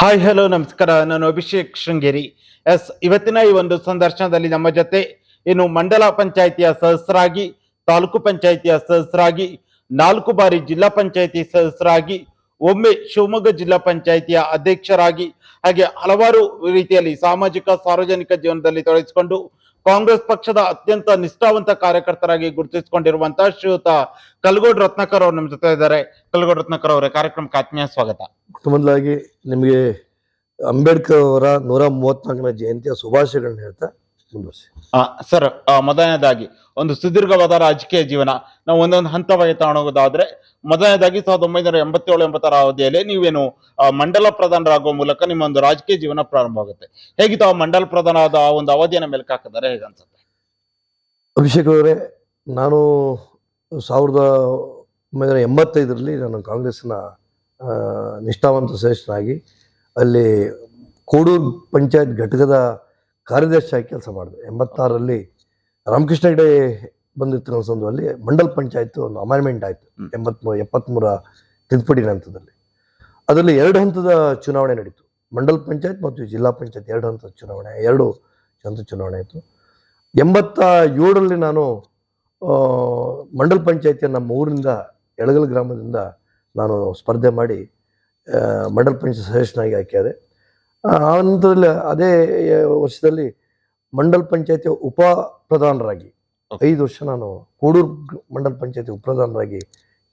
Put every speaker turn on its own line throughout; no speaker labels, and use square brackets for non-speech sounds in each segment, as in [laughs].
Hi hello ನಮಸ್ಕಾರ. ನಾನು Abhishek Sringeri. S ಇವತ್ತಿನ ಈ ಒಂದು ಸಂದರ್ಶನದಲ್ಲಿ ನಮ್ಮ ಜೊತೆ ಇನ್ನು ಮಂಡಲ ಪಂಚಾಯಿತಿಯ ಸದಸ್ಯರಾಗಿ, ತಾಲೂಕು ಪಂಚಾಯಿತಿಯ ಸದಸ್ಯರಾಗಿ, ನಾಲ್ಕು ಬಾರಿ ಜಿಲ್ಲಾ ಪಂಚಾಯಿತಿ ಸದಸ್ಯರಾಗಿ, ಒಮ್ಮೆ ಶಿವಮೊಗ್ಗ ಜಿಲ್ಲಾ ಪಂಚಾಯಿತಿಯ ಅಧ್ಯಕ್ಷರಾಗಿ, ಹಾಗೆ ಹಲವಾರು ರೀತಿಯಲ್ಲಿ ಸಾಮಾಜಿಕ ಸಾರ್ವಜನಿಕ ಜೀವನದಲ್ಲಿ ತೊಡಗಿಸಿಕೊಂಡು ಕಾಂಗ್ರೆಸ್ ಪಕ್ಷದ ಅತ್ಯಂತ ನಿಷ್ಠಾವಂತ ಕಾರ್ಯಕರ್ತರಾಗಿ ಗುರುತಿಸಿಕೊಂಡಿರುವಂತಹ ಶ್ರೀಯುತ ಕಲ್ಗೋಡ್ ರತ್ನಾಕರ್ ಅವರು ನಮ್ಮ ಜೊತೆ ಇದ್ದಾರೆ. ಕಲ್ಗೋಡ್ ರತ್ನಾಕರ್ ಅವರೇ, ಕಾರ್ಯಕ್ರಮಕ್ಕೆ ಆತ್ಮೀಯ ಸ್ವಾಗತ.
ಮೊದಲಾಗಿ ನಿಮಗೆ ಅಂಬೇಡ್ಕರ್ ಅವರ ನೂರ ಮೂವತ್ನಾಲ್ಕನೇ ಜಯಂತಿಯ ಶುಭಾಶಯಗಳನ್ನ ಹೇಳ್ತಾ ಮುಂದುವರಿಸಿ.
ಸರ್ ಮೊದಲನೇದಾಗಿ ಒಂದು ಸುದೀರ್ಘವಾದ ರಾಜಕೀಯ ಜೀವನ. ನಾವು ಒಂದೊಂದು ಹಂತವಾಗಿ ತಗೊಳ್ಳೋದಾದ್ರೆ ಮೊದಲನೇದಾಗಿ ಸಾವಿರದ ಒಂಬೈನೂರ ಎಂಬತ್ತೇಳು ಎಂಬತ್ತರ ಅವಧಿಯಲ್ಲಿ ನೀವೇನು ಮಂಡಲ ಪ್ರಧಾನರಾಗುವ ಮೂಲಕ ನಿಮ್ಮ ಒಂದು ರಾಜಕೀಯ ಜೀವನ ಪ್ರಾರಂಭ ಆಗುತ್ತೆ. ಹೇಗಿತ್ತು ಆ ಮಂಡಲ ಪ್ರಧಾನವಾದ ಆ ಒಂದು ಅವಧಿಯನ್ನು ಮೇಲೆ ಹಾಕಿದ್ದಾರೆ ಹೇಗನ್ಸುತ್ತೆ
ಅಭಿಷೇಕ್ ಅವರೇ ನಾನು ಸಾವಿರದ ಒಂಬೈನೂರ ಎಂಬತ್ತೈದರಲ್ಲಿ ನಾನು ಕಾಂಗ್ರೆಸ್ನ ನಿಷ್ಠಾವಂತ ಸದಸ್ಯನಾಗಿ ಅಲ್ಲಿ ಕೋಡೂರು ಪಂಚಾಯತ್ ಘಟಕದ ಕಾರ್ಯದರ್ಶಿಯಾಗಿ ಕೆಲಸ ಮಾಡಿದೆ. ಎಂಬತ್ತಾರರಲ್ಲಿ ರಾಮಕೃಷ್ಣ ಹೆಗಡೆ ಬಂದಿರ್ತಕ್ಕಂಥ ಸಂದರ್ಭದಲ್ಲಿ ಮಂಡಲ್ ಪಂಚಾಯತ್ ಒಂದು ಅಮೆಂಡ್ಮೆಂಟ್ ಆಯಿತು.
ಹ್ಮ್.
ಎಂಬತ್ಮೂರು ಎಪ್ಪತ್ತ್ಮೂರ ತಿದ್ದುಪಡಿ ಹಂತದಲ್ಲಿ. ಅದರಲ್ಲಿ ಎರಡು ಹಂತದ ಚುನಾವಣೆ ನಡೀತು. ಮಂಡಲ್ ಪಂಚಾಯತ್ ಮತ್ತು ಜಿಲ್ಲಾ ಪಂಚಾಯತ್ ಎರಡು ಹಂತದ ಚುನಾವಣೆ ಎರಡು ಹಂತದ ಚುನಾವಣೆ ಆಯಿತು. ಎಂಬತ್ತ ಏಳರಲ್ಲಿ ನಾನು ಮಂಡಲ್ ಪಂಚಾಯತಿಯ ನಮ್ಮ ಊರಿಂದ ಎಳಗಲ್ ಗ್ರಾಮದಿಂದ ನಾನು ಸ್ಪರ್ಧೆ ಮಾಡಿ ಮಂಡಲ್ ಪಂಚಾಯತ್ ಸದಸ್ಯನಾಗಿ ಆಯ್ಕೆಯಾದೆ ಆ ನಂತರದಲ್ಲಿ ಅದೇ ವರ್ಷದಲ್ಲಿ ಮಂಡಲ್ ಪಂಚಾಯತಿ ಉಪ ಪ್ರಧಾನರಾಗಿ ಐದು ವರ್ಷ ನಾನು ಕೋಡೂರು ಮಂಡಲ್ ಪಂಚಾಯತಿ ಉಪಪ್ರಧಾನರಾಗಿ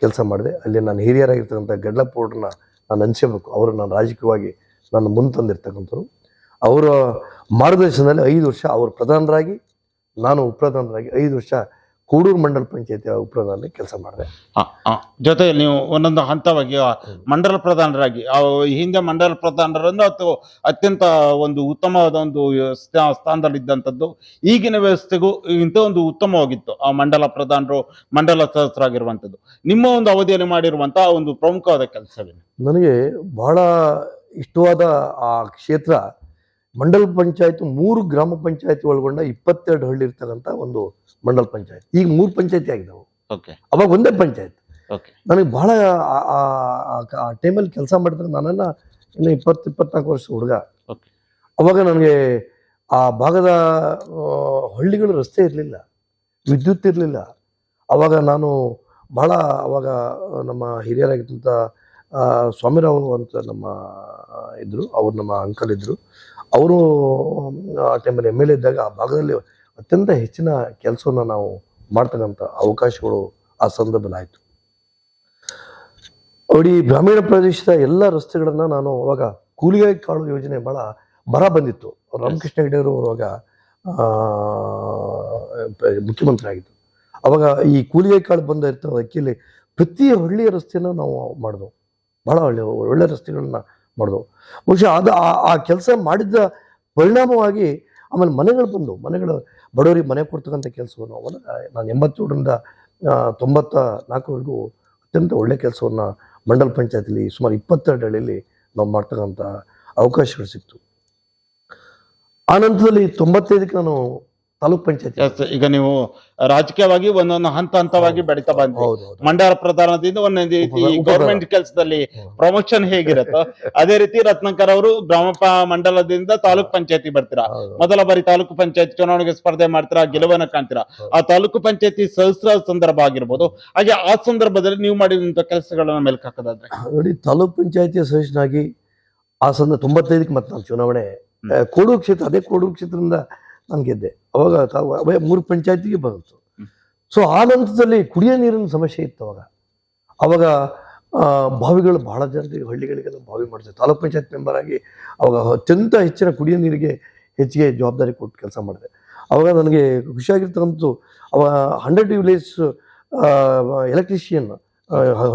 ಕೆಲಸ ಮಾಡಿದೆ. ಅಲ್ಲಿ ನಾನು ಹಿರಿಯರಾಗಿರ್ತಕ್ಕಂಥ ಗಡ್ಲಪೌಡ್ರನ್ನ ನಾನು ಅನಿಸಬೇಕು ಅವರು ನಾನು ರಾಜಕೀಯವಾಗಿ ನಾನು ಮುಂದೆ ತಂದಿರ್ತಕ್ಕಂಥವ್ರು. ಅವರ ಮಾರ್ಗದರ್ಶನದಲ್ಲಿ ಐದು ವರ್ಷ ಅವರು ಪ್ರಧಾನರಾಗಿ ನಾನು ಉಪಪ್ರಧಾನರಾಗಿ ಐದು ವರ್ಷ ಕೋಡೂರು ಮಂಡಲ ಪಂಚಾಯತಿ ಉಪಪ್ರಧಾನ ಕೆಲಸ ಮಾಡಿದೆ.
ಆ, ಆ, ಜೊತೆ ನೀವು ಒಂದೊಂದು ಹಂತವಾಗಿ ಮಂಡಲ ಪ್ರಧಾನರಾಗಿ ಹಿಂದೆ ಮಂಡಲ ಪ್ರಧಾನರಂದು ಅಥವಾ ಅತ್ಯಂತ ಒಂದು ಉತ್ತಮವಾದ ಒಂದು ಸ್ಥಾನದಲ್ಲಿ ಸ್ಥಾನದಲ್ಲಿದ್ದಂಥದ್ದು ಈಗಿನ ವ್ಯವಸ್ಥೆಗೂ ಇಂಥ ಒಂದು ಉತ್ತಮವಾಗಿತ್ತು ಆ ಮಂಡಲ ಪ್ರಧಾನರು ಮಂಡಲ ಸದಸ್ಯರಾಗಿರುವಂಥದ್ದು. ನಿಮ್ಮ ಒಂದು ಅವಧಿಯಲ್ಲಿ ಮಾಡಿರುವಂತಹ ಒಂದು ಪ್ರಮುಖವಾದ ಕೆಲಸವೇ
ನನಗೆ ಬಹಳ ಇಷ್ಟವಾದ ಆ ಕ್ಷೇತ್ರ ಮಂಡಲ ಪಂಚಾಯತ್ ಮೂರು ಗ್ರಾಮ ಪಂಚಾಯತ್ ಒಳಗೊಂಡ ಇಪ್ಪತ್ತೆರಡು ಹಳ್ಳಿ ಇರ್ತಕ್ಕಂಥ ಒಂದು ಮಂಡಲ್ ಪಂಚಾಯತ್. ಈಗ ಮೂರು ಪಂಚಾಯತಿ ಆಗಿದಾವೆ.
ಓಕೆ.
ಅವಾಗ ಒಂದೇ ಪಂಚಾಯತ್.
ಓಕೆ.
ನನಗೆ ಬಹಳ ಆ- ಟೈಮಲ್ಲಿ ಕೆಲಸ ಮಾಡಿದ್ರೆ ನನ್ನನ್ನು ಇನ್ನು ಇಪ್ಪತ್ತು ಇಪ್ಪತ್ನಾಲ್ಕು ವರ್ಷ ಹುಡುಗ.
ಓಕೆ.
ಅವಾಗ ನನಗೆ ಆ ಭಾಗದ ಹಳ್ಳಿಗಳು ರಸ್ತೆ ಇರಲಿಲ್ಲ. ವಿದ್ಯುತ್ ಇರಲಿಲ್ಲ. ಅವಾಗ ನಾನು ಭಾಳ ಅವಾಗ ನಮ್ಮ ಹಿರಿಯರಾಗಿದ್ದಂಥ ಸ್ವಾಮಿರಾವ್ ಅಂತ ನಮ್ಮ ಇದ್ದರು ಅವ್ರು ನಮ್ಮ ಅಂಕಲ್ ಇದ್ದರು ಅವರು, ಆ ಟೈಮಲ್ಲಿ ಎಂ ಎಲ್ ಎ ಇದ್ದಾಗ ಆ ಭಾಗದಲ್ಲಿ ಅತ್ಯಂತ ಹೆಚ್ಚಿನ ಕೆಲಸವನ್ನು ನಾವು ಮಾಡ್ತಕ್ಕಂಥ ಅವಕಾಶಗಳು ಆ ಸಂದರ್ಭದಲ್ಲಿ ಆಯಿತು. ನೋಡಿ, ಗ್ರಾಮೀಣ ಪ್ರದೇಶದ ಎಲ್ಲ ರಸ್ತೆಗಳನ್ನು ನಾನು ಅವಾಗ ಕೂಲಿಗಾಗಿ ಕಾಳು ಯೋಜನೆ ಬಹಳ ಬರ ಬಂದಿತ್ತು. ರಾಮಕೃಷ್ಣ ಹೆಗಡೆಯವರು ಅವಾಗ ಮುಖ್ಯಮಂತ್ರಿ ಆಗಿದ್ದು ಅವಾಗ ಈ ಕೂಲಿಗೆ ಕಾಳು ಬಂದ ಇರ್ತವೆ ಅಕ್ಕಿಯಲ್ಲಿ ಪ್ರತಿ ಹಳ್ಳಿಯ ರಸ್ತೆಯನ್ನು ನಾವು ಮಾಡಿದ್ವು. ಭಾಳ ಒಳ್ಳೆ ಒಳ್ಳೆ ರಸ್ತೆಗಳನ್ನ ಮಾಡಿದ್ವು. ಬಹುಶಃ ಅದು ಆ- ಕೆಲಸ ಮಾಡಿದ ಪರಿಣಾಮವಾಗಿ ಆಮೇಲೆ ಮನೆಗಳು ಬಂದು ಮನೆಗಳು, ಬಡವರಿಗೆ ಮನೆ ಕೊಡ್ತಕ್ಕಂಥ ಕೆಲಸವನ್ನು ನಾನು ಎಂಬತ್ತೇಳರಿಂದ ತೊಂಬತ್ತ ನಾಲ್ಕರವರೆಗೂ ಅತ್ಯಂತ ಒಳ್ಳೆಯ ಕೆಲಸವನ್ನು ಮಂಡಲ ಪಂಚಾಯತಿಲಿ ಸುಮಾರು ಇಪ್ಪತ್ತೆರಡು ಹಳ್ಳಿಯಲ್ಲಿ ನಾವು ಮಾಡ್ತಕ್ಕಂಥ ಅವಕಾಶಗಳು ಸಿಕ್ತು. ಆ ನಂತರದಲ್ಲಿ ತೊಂಬತ್ತೈದಕ್ಕೆ ನಾನು ತಾಲೂಕ್ ಪಂಚಾಯತ್.
ಈಗ ನೀವು ರಾಜಕೀಯವಾಗಿ ಒಂದೊಂದು ಹಂತ ಹಂತವಾಗಿ ಬೆಳೀತಾ ಬಂದ್ರಿ.
ಹೌದು
ಮಂಡಲ ಪ್ರಧಾನದಿಂದ ಒಂದೊಂದು ರೀತಿ ಗೌರ್ಮೆಂಟ್ ಕೆಲಸದಲ್ಲಿ ಪ್ರಮೋಷನ್ ಹೇಗಿರುತ್ತೋ ಅದೇ ರೀತಿ ರತ್ನಾಕರ್ ಅವರು ಗ್ರಾಮ ಮಂಡಲದಿಂದ ತಾಲೂಕ್ ಪಂಚಾಯತಿ ಬರ್ತೀರಾ? ಮೊದಲ ಬಾರಿ ತಾಲೂಕು ಪಂಚಾಯತ್ ಚುನಾವಣೆಗೆ ಸ್ಪರ್ಧೆ ಮಾಡ್ತೀರಾ ಗೆಲುವನ್ನ ಕಾಣ್ತೀರಾ? ಆ ತಾಲೂಕು ಪಂಚಾಯತಿ ಸಹಸ್ರ ಸಂದರ್ಭ ಆಗಿರ್ಬೋದು ಹಾಗೆ ಆ ಸಂದರ್ಭದಲ್ಲಿ ನೀವು ಮಾಡಿದಂತ ಕೆಲಸಗಳನ್ನ ಮೆಲ್ಕ್ ಹಾಕೋದಾದ್ರೆ?
ನೋಡಿ ತಾಲೂಕ್ ಪಂಚಾಯತಿಯ ಸದಸ್ಯನಾಗಿ ಆ ಸಂದ ತೊಂಬತ್ತೈದಕ್ಕೆ ಮತ್ತೆ ನಾನು ಚುನಾವಣೆ. ಕೋಡೂರು ಕ್ಷೇತ್ರ ಅದೇ ಕೋಡೂರು ಕ್ಷೇತ್ರದಿಂದ ನಾನು ಗೆದ್ದೆ. ಅವಾಗ ಮೂರು ಪಂಚಾಯತಿಗೆ ಬಂತು. ಸೊ ಆ ನಂತರದಲ್ಲಿ ಕುಡಿಯೋ ನೀರಿನ ಸಮಸ್ಯೆ ಇತ್ತು ಅವಾಗ. ಅವಾಗ ಬಾವಿಗಳು ಬಹಳ ಜನರಿಗೆ, ಹಳ್ಳಿಗಳಿಗೆಲ್ಲ ಬಾವಿ ಮಾಡ್ತಾರೆ ತಾಲೂಕ್ ಪಂಚಾಯತ್ ಮೆಂಬರ್ ಆಗಿ ಅವಾಗ ಅತ್ಯಂತ ಹೆಚ್ಚಿನ ಕುಡಿಯೋ ನೀರಿಗೆ ಹೆಚ್ಚಿಗೆ ಜವಾಬ್ದಾರಿ ಕೊಟ್ಟು ಕೆಲಸ ಮಾಡಿದೆ. ಅವಾಗ ನನಗೆ ಖುಷಿಯಾಗಿರ್ತಕ್ಕಂಥದ್ದು, ಅವ ಹಂಡ್ರೆಡ್ ವಿಲೇಜ್ ಎಲೆಕ್ಟ್ರಿಷಿಯನ್